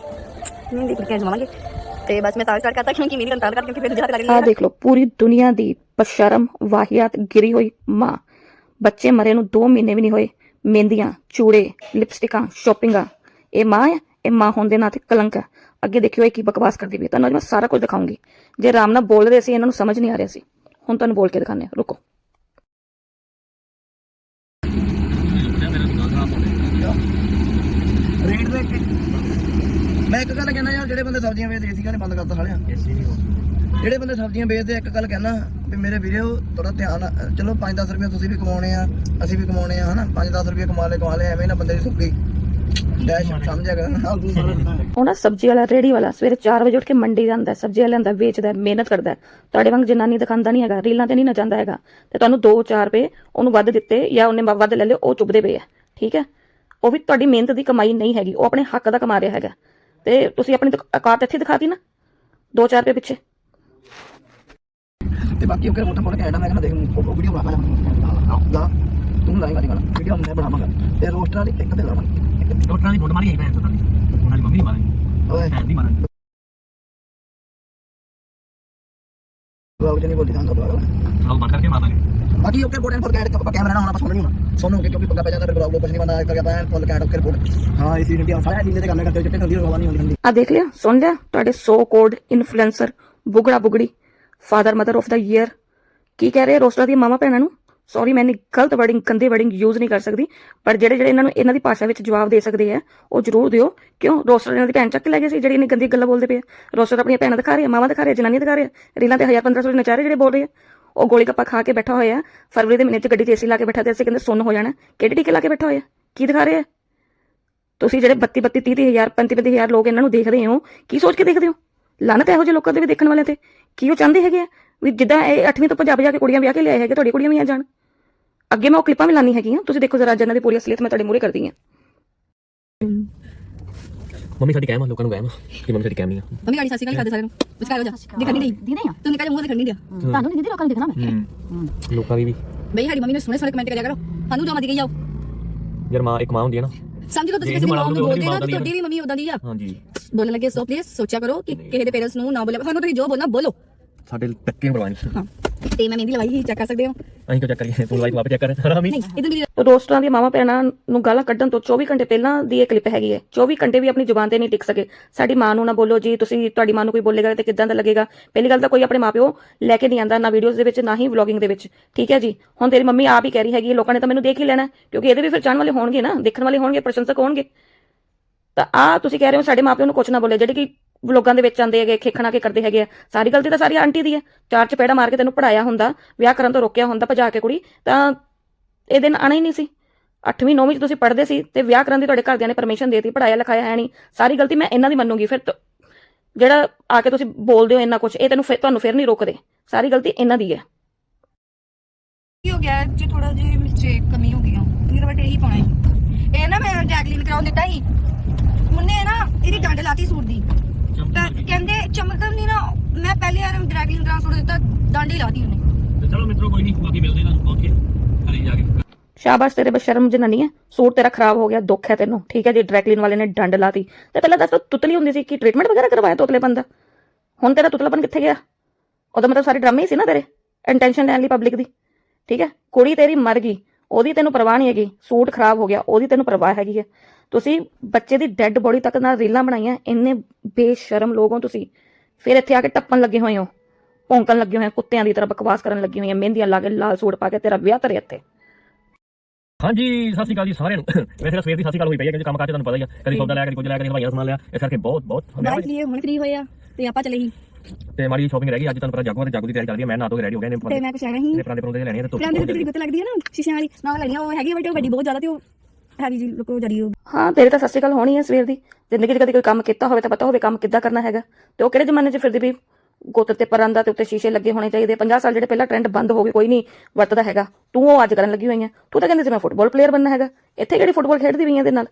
ਮਹਿੰਦੀ ਫਿਰ ਜਮਾਵਾਂਗੇ ਤੇ ਬਸ ਮੈਂ ਤਾਂ ਸਟਾਰਟ ਕਰਤਾ ਕਿਉਂਕਿ ਮੇਰੀ ਕੰਟਰੋਲ ਕਰਕੇ ਫਿਰ ਦੂਜਾ ਲੱਗ ਆ। ਦੇਖ ਲਓ ਪੂਰੀ ਦੁਨੀਆ ਦੀ ਬਸ਼ਰਮ ਵਾਹਿਆਤ ਗਿਰੀ ਹੋਈ ਮਾਂ। ਬੱਚੇ ਮਰੇ ਨੂੰ 2 ਮਹੀਨੇ ਵੀ ਨਹੀਂ ਹੋਏ। ਮਹਿੰਦੀਆਂ ਚੂੜੇ ਲਿਪਸਟਿਕਾਂ ਸ਼ਾਪਿੰਗਾਂ। ਇਹ ਮਾਂ ਹੈ ਇਹ ਮਾਂ ਹੋਣ ਦੇ ਨਾਤੇ ਕਲੰਕ ਹੈ ਅੱਗੇ ਦੇਖਿਓ ਇਹ ਕੀ ਬਕਵਾਸ ਕਰਦੀ ਵੀ ਹੈ। ਤੁਹਾਨੂੰ ਅੱਜ ਮੈਂ ਸਾਰਾ ਕੁਝ ਦਿਖਾਉਂਗੀ। ਜੇ ਆਰਾਮ ਨਾਲ ਬੋਲ ਰਹੇ ਸੀ ਇਹਨਾਂ ਨੂੰ ਸਮਝ ਨਹੀਂ ਆ ਰਿਹਾ ਸੀ। ਹੁਣ ਤੁਹਾਨੂੰ ਬੋਲ ਕੇ ਦਿਖਾਉਂਦੇ ਹਾਂ। ਰੁਕੋ। ਰੇਟ ਮੈਂ ਇੱਕ ਗੱਲ ਕਹਿਣਾ ਯਾਰ ਜਿਹੜੇ ਬੰਦੇ ਸਬਜ਼ੀਆਂ ਵੇਚਦੇ ਏਸੀ ਕਾਹਨੇ ਬੰਦ ਕਰਤਾ ਸਾਲਿਆ। ਜਿਹੜੇ ਬੰਦੇ ਸਬਜ਼ੀਆਂ ਵੇਚਦੇ ਇੱਕ ਗੱਲ ਕਹਿਣਾ ਵੀ ਮੇਰੇ ਵੀਰੋ ਥੋੜਾ ਧਿਆਨ ਚਲੋ 5-10 ਰੁਪਏ ਤੁਸੀਂ ਵੀ ਕਮਾਉਣੇ ਆ ਅਸੀਂ ਵੀ ਕਮਾਉਣੇ ਆ ਹਨਾ? 5-10 ਰੁਪਏ ਕਮਾ ਲੈ ਕਮਾ ਲੈ ਐਵੇਂ ਨਾ ਬੰਦੇ ਦੀ ਸੁੱਕੀ ਡੈਸ਼ ਸਮਝਿਆ ਕਰ ਨਾਲ ਤੂੰ ਸਾਰਾ ਉਹ ਨਾ ਸਬਜ਼ੀ ਵਾਲਾ ਰੇੜੀ ਵਾਲਾ ਸਵੇਰੇ 4 ਵਜੇ ਉੱਠ ਕੇ ਮੰਡੀ ਜਾਂਦਾ ਹੈ, ਸਬਜ਼ੀਆਂ ਲੈਂਦਾ ਵੇਚਦਾ ਮਿਹਨਤ ਕਰਦਾ। ਤੁਹਾਡੇ ਵਾਂਗ ਜਨਾਨੀ ਦਿਖਾਉਂਦਾ ਨਹੀਂ ਹੈਗਾ ਰੀਲਾਂ ਤੇ ਨਹੀਂ ਨਚਾਉਂਦਾ ਹੈਗਾ। ਤੇ ਤੁਹਾਨੂੰ 2-4 ਰੁਪਏ ਉਹਨੂੰ ਵੱਧ ਦਿੱਤੇ ਜਾਂ ਉਹਨੇ ਵੱਧ ਲੈ ਲਏ ਉਹ ਚੁੱਭਦੇ ਪਏ ਆ ਠੀਕ ਹੈ? ਉਹ ਵੀ ਤੁਹਾਡੀ ਮਿਹਨਤ ਦੀ ਕਮਾਈ ਨਹੀਂ ਹੈਗੀ ਉਹ ਆਪਣੇ ਹੱਕ ਦਾ ਕਮਾ ਰਿਹਾ ਹੈਗਾ। ਤੇ ਤੁਸੀਂ ਆਪਣੀ ਔਕਾਤ ਇੱਥੇ ਦਿਖਾਤੀ ਨਾ 2-4 ਰੁਪਏ ਪਿੱਛੇ। ਤੇ ਬਾਕੀ ਉਹ ਕਿਹੜਾ ਮੋਟਾ ਮੋਟਾ ਕਹਿਣਾ ਮੈਂ ਕਹਿੰਦਾ ਦੇਖ ਉਹ ਵੀਡੀਓ ਬਣਾ ਲਾ ਤੂੰ ਲਾਈ ਵਾਲੀ ਗਾਣਾ ਵੀਡੀਓ ਮੈਂ ਬਣਾਵਾਂਗਾ। ਤੇ ਰੋਸਟਰਾਂ ਦੀ ਇੱਕ ਤੇ ਲਾਵਾਂਗੇ ਡਾਕਟਰਾਂ ਦੀ ਫੋਟੋ ਮਾਰੀ ਹੈ ਭੈਣ ਦੀ ਉਹਨਾਂ ਦੀ ਮੰਮੀ ਨਹੀਂ ਮਾਰੀ ਓਏ। ਭੈਣ ਦੀ ਮਾਰੀ ਬਲੌਗ ਚ ਨਹੀਂ ਬੋਲੀ ਜਾਂਦਾ ਬਲੌਗ ਲੋਕ ਬੰਦ ਕਰਕੇ ਮਾਰਾਂਗੇ। ਬਾਕੀ ਓਕੇ ਬੋਟਨ ਫੋਰ ਕੈਟ ਕੈਮਰਾ ਨਾ ਹੋਣਾ ਪਸੰਦ ਨਹੀਂ ਹੋਣਾ। ਸੋਨੂੰ ਕਿ ਕਿਉਂਕਿ ਪੰਗਾ ਪੈ ਜਾਂਦਾ ਫਿਰ ਬਲੌਗ ਕੁਝ ਨਹੀਂ ਬੰਦਾ ਕਰਕੇ ਆਪਾਂ ਫੁੱਲ ਕੈਟ ਓਕੇ ਰਿਪੋਰਟ ਹਾਂ ਇਸੀ ਨੇ ਸਾਰਾ ਨੀਲੇ ਤੇ ਕੰਮ ਕਰਦੇ ਚਿੱਟੇ ਹੁੰਦੀ ਰੋਵਾ ਨਹੀਂ ਹੁੰਦੀ ਆ ਦੇਖ ਲਿਆ ਸੁਣ ਲਿਆ? ਤੁਹਾਡੇ ਸੋ ਕੋਡ ਇਨਫਲੂਐਂਸਰ ਬੁਗੜਾ ਬੁਗੜੀ father mother of the year ਕੀ ਕਹਿ ਰਹੇ ਰੋਸਟਰ ਦੀ ਮਾਮਾ ਭੈਣਾਂ ਨੂੰ? ਸੌਰੀ ਮੈਂ ਨਹੀਂ ਗਲਤ ਵਰਡਿੰਗ ਗੰਦੀ ਵਰਡਿੰਗ ਯੂਜ਼ ਨਹੀਂ ਕਰ ਸਕਦੀ ਪਰ ਜਿਹੜੇ ਜਿਹੜੇ ਇਹਨਾਂ ਨੂੰ, ਇਹਨਾਂ ਦੀ ਭਾਸ਼ਾ ਵਿੱਚ ਜਵਾਬ ਦੇ ਸਕਦੇ ਆ, ਉਹ ਜ਼ਰੂਰ ਦਿਓ। ਕਿਉਂ? ਰੋਸਟਰ ਇਹਨਾਂ ਦੀ ਭੈਣ ਚੱਕ ਕੇ ਲੈ ਗਏ ਸੀ, ਜਿਹੜੀ ਇੰਨੀ ਗੰਦੀ ਗੱਲਾਂ ਬੋਲਦੇ ਪਏ ਆ। ਰੋਸਟਰ ਆਪਣੀਆਂ ਭੈਣਾਂ ਦਿਖਾ ਰਿਹਾ ਮਾਮਾ ਦਿਖਾ ਰਿਹਾ ਜਨਾਨੀ ਦਿਖਾ ਰਹੇ ਆ। ਰੀਲਾਂ ਤੇ 1000 1500 ਨਚਾਰੇ ਜਿਹੜੇ ਬੋਲ ਰਹੇ ਆ। ਉਹ ਗੋਲੀ ਕੱਪਾ ਖਾ ਕੇ ਬੈਠਾ ਹੋਇਆ ਫਰਵਰੀ ਦੇ ਮਹੀਨੇ 'ਚ ਗੱਡੀ 'ਚ ਏਸੀ ਲਾ ਕੇ ਬੈਠਾ ਤੇ ਅਸੀਂ ਕਹਿੰਦੇ ਸੁੰਨ ਹੋ ਜਾਣਾ। ਕਿਹੜੇ ਟੀਕੇ ਲਾ ਕੇ ਬੈਠਾ ਹੋਇਆ? ਕੀ ਦਿਖਾ ਰਹੇ ਆ? ਤੁਸੀਂ ਜਿਹੜੇ 32 32 30 ਹਜ਼ਾਰ 35 35 ਹਜ਼ਾਰ ਲੋਕ ਇਹਨਾਂ ਨੂੰ ਦੇਖਦੇ ਹੋ, ਕੀ ਸੋਚ ਕੇ ਦੇਖਦੇ ਹੋ? ਲਾਨਤ ਇਹੋ ਜਿਹੇ ਲੋਕਾਂ ਦੇ ਵੀ ਦੇਖਣ ਵਾਲਿਆਂ ਤੇ। ਕੀ ਉਹ ਚਾਹੁੰਦੇ ਹੈਗੇ ਆ? ਵੀ ਜਿੱਦਾਂ ਇਹ 8ਵੀਂ ਤੋਂ ਪੰਜਾਬ ਜਾ ਕੇ ਕੁੜੀਆਂ ਵਿਆਹ ਕੇ ਲਿਆਏ ਹੈਗੇ ਤੁਹਾਡੀ ਕੁੜੀਆਂ ਵੀ ਆ ਜਾਣ। ਅੱਗੇ ਮੈਂ ਉਹ ਕਲਿੱਪਾਂ ਵੀ ਲਾਨੀ ਹੈਗੀਆਂ। ਤੁਸੀਂ ਦੇਖੋ ਜ਼ਰਾ ਇਹਨਾਂ ਦੀ ਪੂਰੀ ਅਸਲੀਅਤ ਮੈਂ ਤੁਹਾਡੇ ਮੂਹਰੇ ਕਰਦੀ ਹਾਂ ਮੰਮੀ ਸਾਡੀ ਕਹਿਮ ਆ ਲੋਕਾਂ ਨੂੰ ਕਹਿਮ ਆ। ਕਿ ਮੰਮੀ ਸਾਡੀ ਕਹਿਮ ਨਹੀਂ ਆ। ਮੰਮੀ ਗਾੜੀ ਸਾਸੀ ਕਾਲ ਕਰਦੇ ਸਾਰਿਆਂ ਨੂੰ। ਵਿਚਕਾਰ ਹੋ ਜਾ। ਦਿਖਣੀ ਨਹੀਂ ਦੀਦੇ ਆ। ਤੂੰ ਨਿਕਲ ਮੂੰਹ ਦਿਖਣੀ ਦਿਆ। ਤੁਹਾਨੂੰ ਨਹੀਂ ਦੀਦੀ ਲੋਕਾਂ ਨੂੰ ਦੇਖਣਾ ਮੈਂ। ਲੋਕਾਂ ਦੀ ਵੀ। ਬਈ ਸਾਡੀ ਮੰਮੀ ਨੇ ਸੋਹਣੇ ਸੋਹਣੇ ਕਮੈਂਟ ਕਰਿਆ ਕਰੋ। ਸਾਨੂੰ ਜੋ ਮਰਦੀ ਗਈ ਜਾਓ। ਯਾਰ ਮਾਂ ਇੱਕ ਮਾਂ ਹੁੰਦੀ ਹੈ ਨਾ। ਸਮਝ ਲਓ ਤੁਸੀਂ ਕਿਸੇ ਦੀ ਮਾਂ ਨੂੰ ਬੋਲਦੇ ਨਾ। ਤੁਹਾਡੀ ਵੀ ਮੰਮੀ ਉਦਾਂ ਦੀ ਆ। ਹਾਂਜੀ। ਬੋਲਣ ਲੱਗੇ ਸੋ ਪਲੀਜ਼ ਸੋਚਿਆ ਕਰੋ ਕਿ ਕਿਸੇ ਦੇ ਪੇਰੈਂਟਸ ਨੂੰ ਨਾ ਬੋਲੇ ਸਾਨੂੰ ਤੁਸੀਂ ਜੋ ਬੋਲਣਾ ਬੋਲੋ। ਸਾਡੇ ਟੱਕੇ ਬਲਵਾਨੀ ਹਾਂ। ਤੇ ਮੈਂ ਮਹਿੰਦੀ ਲਵਾਈ ਸੀ ਚੈੱਕ ਕਰ ਸਕਦੇ ਹੋ? ਅਸੀਂ ਕਿਉਂ ਚੈੱਕ ਕਰੀਏ ਤੂੰ ਲਾਈਵ ਵਾਪਸ ਚੈੱਕ ਕਰ ਹਰਾਮੀ ਨਹੀਂ ਇਦਾਂ ਮੇਰੀ ਰੋਸਟਰਾਂ ਦੀਆਂ ਮਾਵਾਂ ਭੈਣਾਂ ਨੂੰ ਗਾਲਾਂ ਕੱਢਣ ਤੋਂ 24 ਘੰਟੇ ਪਹਿਲਾਂ ਦੀ ਇਹ ਕਲਿੱਪ ਹੈਗੀ ਹੈ। 24 ਘੰਟੇ ਵੀ ਆਪਣੀ ਜ਼ੁਬਾਨ ਤੇ ਨਹੀਂ ਟਿਕ ਸਕੇ। ਸਾਡੀ ਮਾਂ ਨੂੰ ਨਾ ਬੋਲੋ ਜੀ ਤੁਸੀਂ ਤੁਹਾਡੀ ਮਾਂ ਨੂੰ ਕੋਈ ਬੋਲੇਗਾ ਤੇ ਕਿੱਦਾਂ ਦਾ ਲੱਗੇਗਾ? ਪਹਿਲੀ ਗੱਲ ਤਾਂ ਕੋਈ ਆਪਣੇ ਮਾਪਿਓ ਲੈ ਕੇ ਨਹੀਂ ਆਂਦਾ ਨਾ ਵੀਡੀਓਜ਼ ਦੇ ਵਿੱਚ ਨਾ ਹੀ ਵਲੌਗਿੰਗ ਦੇ ਵਿੱਚ। ਠੀਕ ਹੈ ਜੀ? ਹੁਣ ਤੇਰੀ ਮੰਮੀ ਆਪ ਹੀ ਕਹਿ ਰਹੀ ਹੈਗੀ ਹੈ, ਲੋਕਾਂ ਨੇ ਤਾਂ ਮੈਨੂੰ ਦੇਖ ਹੀ ਲੈਣਾ ਹੈ, ਕਿਉਂਕਿ ਇਹਦੇ ਵੀ ਫਿਰ ਚਾਹਣ ਵਾਲੇ ਹੋਣਗੇ ਨਾ ਦੇਖਣ ਵਾਲੇ ਹੋਣਗੇ ਪ੍ਰਸ਼ੰਸਕ ਹੋਣਗੇ। ਤਾਂ ਆ ਤੁਸੀਂ ਕਹਿ ਰਹੇ ਹੋ ਸਾਡੇ ਮਾਪਿਓ ਨੂੰ ਕੁਛ ਨਾ ਬੋਲੇ ਜਿਹੜੇ ਕਿ ਵਲੋਗਾਂ ਦੇ ਵਿੱਚ ਆਉਂਦੇ ਹੈਗੇ, ਖੇਖਣਾ ਕੇ ਕਰਦੇ ਹੈਗੇ ਆ। ਸਾਰੀ ਗਲਤੀ ਤਾਂ ਸਾਰੀ ਆਂਟੀ ਦੀ ਹੈ ਚਾਰ ਚਪੇੜਾ ਮਾਰ ਕੇ ਤੈਨੂੰ ਪੜਾਇਆ ਹੁੰਦਾ, ਵਿਆਹ ਕਰਨ ਤੋਂ ਰੋਕਿਆ ਹੁੰਦਾ ਭਜਾ ਕੇ ਕੁੜੀ, ਤਾਂ ਇਹ ਦਿਨ ਆਣਾ ਹੀ ਨਹੀਂ ਸੀ। 8ਵੀਂ 9ਵੀਂ ਚ ਤੁਸੀਂ ਪੜ੍ਹਦੇ ਸੀ ਤੇ ਵਿਆਹ ਕਰਨ ਦੀ ਤੁਹਾਡੇ ਘਰਦਿਆਂ ਨੇ ਪਰਮਿਸ਼ਨ ਦੇਤੀ ਪੜਾਇਆ ਲਿਖਾਇਆ ਹੈ ਨਹੀਂ। ਸਾਰੀ ਗਲਤੀ ਮੈਂ ਇਹਨਾਂ ਦੀ ਮੰਨੂਗੀ, ਫਿਰ ਜਿਹੜਾ ਆ ਕੇ ਤੁਸੀਂ ਬੋਲਦੇ ਹੋ ਇੰਨਾ ਕੁਝ ਇਹ ਤੈਨੂੰ ਫਿਰ, ਤੁਹਾਨੂੰ ਫਿਰ ਨਹੀਂ ਰੋਕਦੇ। ਸਾਰੀ ਗਲਤੀ ਇਹਨਾਂ ਦੀ ਹੈ। ਕੀ ਹੋ ਗਿਆ? ਜੀ ਥੋੜਾ ਜਿਹਾ ਮਿਸਟੇਕ ਕਮੀ ਹੋ ਗਈ ਆ ਮੇਰਾ ਬਟ ਇਹੀ ਪਾਉਣਾ ਹੈ। ਇਹ ਨਾ ਮੈਂ ਜੈਕਲੀਨ ਕਰਾਉਣ ਦਿੱਤਾ ਸੀ। ਮੁੰਨੇ ਨਾ ਇਹਦੀ ਡੰਡ ਲਾਤੀ ਸੂਟ ਦੀ। ਤਾਂ ਕਹਿੰਦੇ ਚਮਕਣ ਨਹੀਂ ਨਾ ਮੈਂ ਪਹਿਲੇ ਵਾਰ ਕਰਾਉਣ ਸੂਟ ਦਿੱਤਾ ਡੰਡ ਹੀ ਲਾਤੀ ਉਹਨੇ। ਤੇ ਚਲੋ ਮਿੱਤਰੋ ਕੋਈ ਨਹੀਂ ਬਾਕੀ ਮਿਲਦੇ ਤੁਹਾਨੂੰ ਪਹੁੰਚ ਕੇ ਘਰੇ ਜਾ ਕੇ। ਸ਼ਾਬਾਸ਼ ਤੇਰੇ ਬਸ਼ਰਮ ਜਨਾਨੀ ਹੈ। ਸੂਟ ਤੇਰਾ ਖਰਾਬ ਹੋ ਗਿਆ ਦੁੱਖ ਹੈ ਤੈਨੂੰ। ਠੀਕ ਹੈ ਜੀ ਡਰੈਕਲਿਨ ਵਾਲੇ ਨੇ ਡੰਡ ਲਾਤੀ। ਤੇ ਪਹਿਲਾਂ ਦੱਸ ਤੂੰ ਤੁਤਲੀ ਹੁੰਦੀ ਸੀ ਕਿ ਟ੍ਰੀਟਮੈਂਟ ਵਗੈਰਾ ਕਰਵਾਇਆ ਤੋਤਲੇਪਨ ਦਾ? ਹੁਣ ਤੇਰਾ ਤੁਤਲਾਪਨ ਕਿੱਥੇ ਗਿਆ? ਉਹਦਾ ਮਤਲਬ ਸਾਰੇ ਡਰਾਮੇ ਹੀ ਸੀ ਨਾ ਤੇਰੇ ਇੰਟੈਂਸ਼ਨ ਲੈਣ ਲਈ ਪਬਲਿਕ ਦੀ। ਠੀਕ ਹੈ ਕੁੜੀ ਤੇਰੀ ਮਰ ਗਈ ਉਹਦੀ ਤੈਨੂੰ ਪਰਵਾਹ ਨਹੀਂ ਹੈਗੀ। ਸੂਟ ਖਰਾਬ ਹੋ ਗਿਆ ਉਹਦੀ ਤੈਨੂੰ ਪਰਵਾਹ ਹੈਗੀ ਹੈ। ਤੁਸੀਂ ਬੱਚੇ ਦੀ ਡੈੱਡ ਬੋਡੀ ਤੱਕ ਨਾਲ ਰੀਲਾਂ ਬਣਾਈਆਂ ਇੰਨੇ ਬੇਸ਼ਰਮ ਲੋਕ ਹੋ ਤੁਸੀਂ। ਫਿਰ ਇੱਥੇ ਆ ਕੇ ਟੱਪਣ ਲੱਗੇ ਹੋਏ ਹੋ। ਭੌਂਕਣ ਲੱਗੇ ਹੋਏ ਹੋ ਕੁੱਤਿਆਂ ਦੀ ਤਰ੍ਹਾਂ ਬਕਵਾਸ ਕਰਨ ਲੱਗੀ ਹੋਈਆਂ ਮਹਿੰਦੀਆਂ ਲਾ ਕੇ ਲਾਲ ਸੂਟ ਪਾ ਕੇ ਤੇਰਾ ਵਿਆਹ ਧਰੇ ਇੱਥੇ। ਹਾਂਜੀ ਸਤਿ ਸ਼੍ਰੀ ਅਕਾਲ ਜੀ ਸਾਰਿਆਂ ਨੂੰ। ਵੈਸੇ ਤਾਂ ਸਵੇਰ ਦੀ ਸਤਿ ਸ਼੍ਰੀ ਅਕਾਲ ਹੋਈ ਪਈ ਹੈ ਕਿਉਂਕਿ ਕੰਮ ਕਾਜ ਤੁਹਾਨੂੰ ਪਤਾ ਹੀ ਆ। ਕਦੀ ਸੌਦਾ ਲਿਆ ਕਦੀ ਕੁਝ ਲਿਆ ਕਦੀ ਹਲਵਾਈਆਂ ਦਾ ਸਮਾਨ ਲਿਆ ਇਸ ਕਰਕੇ ਬਹੁਤ ਬਹੁਤ ਬਾਈਕ ਲਈ ਹੁਣ ਫ੍ਰੀ ਹੋਏ ਆ ਤੇ ਆਪਾਂ ਚਲੇ ਹੀ ਤੇ ਮਾੜੀ ਸ਼ਾਪਿੰਗ ਰਹਿ ਗਈ ਅੱਜ ਤੁਹਾਨੂੰ ਪਤਾ ਜਾਗੋ ਤੇ ਜਾਗੋ ਦੀ ਤਿਆਰੀ ਚੱਲ ਰਹੀ ਹੈ ਮੈਂ ਨਾ ਕੇ ਰੈਡੀ ਹੋ ਗਿਆ ਨੇ ਤੇ ਮੈਂ ਕੁਛ ਲੈਣਾ ਹੀ ਨੇ ਪੁਰਾਣੇ ਪੁਰਾਣੇ ਲੈਣੇ ਆ ਤੇ ਧੁੱਪ ਪਲਾਨ ਬਹੁਤ ਦੇ ਵਿੱਚ ਗੁੱਤ ਲੱਗਦੀ ਹੈ ਨਾ ਸ਼ੀਸ਼ਿਆਂ ਵਾਲੀ। ਨਾਲ ਲੈਣੀਆਂ ਉਹ ਹੈਗੀ ਬਟ ਉਹ ਵੱਡੀ ਬਹੁਤ ਜ਼ਿਆਦਾ ਤੇ ਉਹ ਹੈਵੀ ਜੀ ਲੁਕੋ ਉਹ ਹਾਂ, ਤੇਰੇ ਤਾਂ ਸਤਿ ਸ਼੍ਰੀ ਅਕਾਲ ਹੋਣੀ ਹੈ ਸਵੇਰ ਦੀ। ਜ਼ਿੰਦਗੀ 'ਚ ਕਦੇ ਕੋਈ ਕੰਮ ਕੀਤਾ ਹੋਵੇ ਤਾਂ ਪਤਾ ਹੋਵੇ ਕੰਮ ਕਿੱਦਾਂ ਕਰਨਾ ਹੈਗਾ। ਤੇ ਉਹ ਕਿਹੜੇ ਜ਼ਮਾਨੇ 'ਚ ਫਿਰਦੀ ਵੀ ਗੋਤਰ ਤੇ ਪਰਾਂਦਾ ਤੇ ਉੱਤੇ ਸ਼ੀਸ਼ੇ ਲੱਗੇ ਹੋਣੇ ਚਾਹੀਦੇ। 50 ਸਾਲ ਜਿਹੜੇ ਪਹਿਲਾਂ ਟ੍ਰੈਂਡ ਬੰਦ ਹੋ ਗਏ, ਕੋਈ ਨਹੀਂ ਵਰਤਦਾ ਹੈਗਾ। ਤੂੰ ਉਹ ਅੱਜ ਕਰਨ ਲੱਗੀ ਹੋਈ ਹੈ ਤੂੰ ਤਾਂ ਕਹਿੰਦੀ ਸੀ ਮੈਂ ਫੁੱਟਬਾਲ ਪਲੇਅਰ ਬਣਨਾ ਹੈਗਾ। ਇੱਥੇ ਕਿਹੜੀ ਫੁੱਟਬਾਲ ਖੇਡਦੀ ਪਈ ਹੈ ਦੇ ਨਾਲ?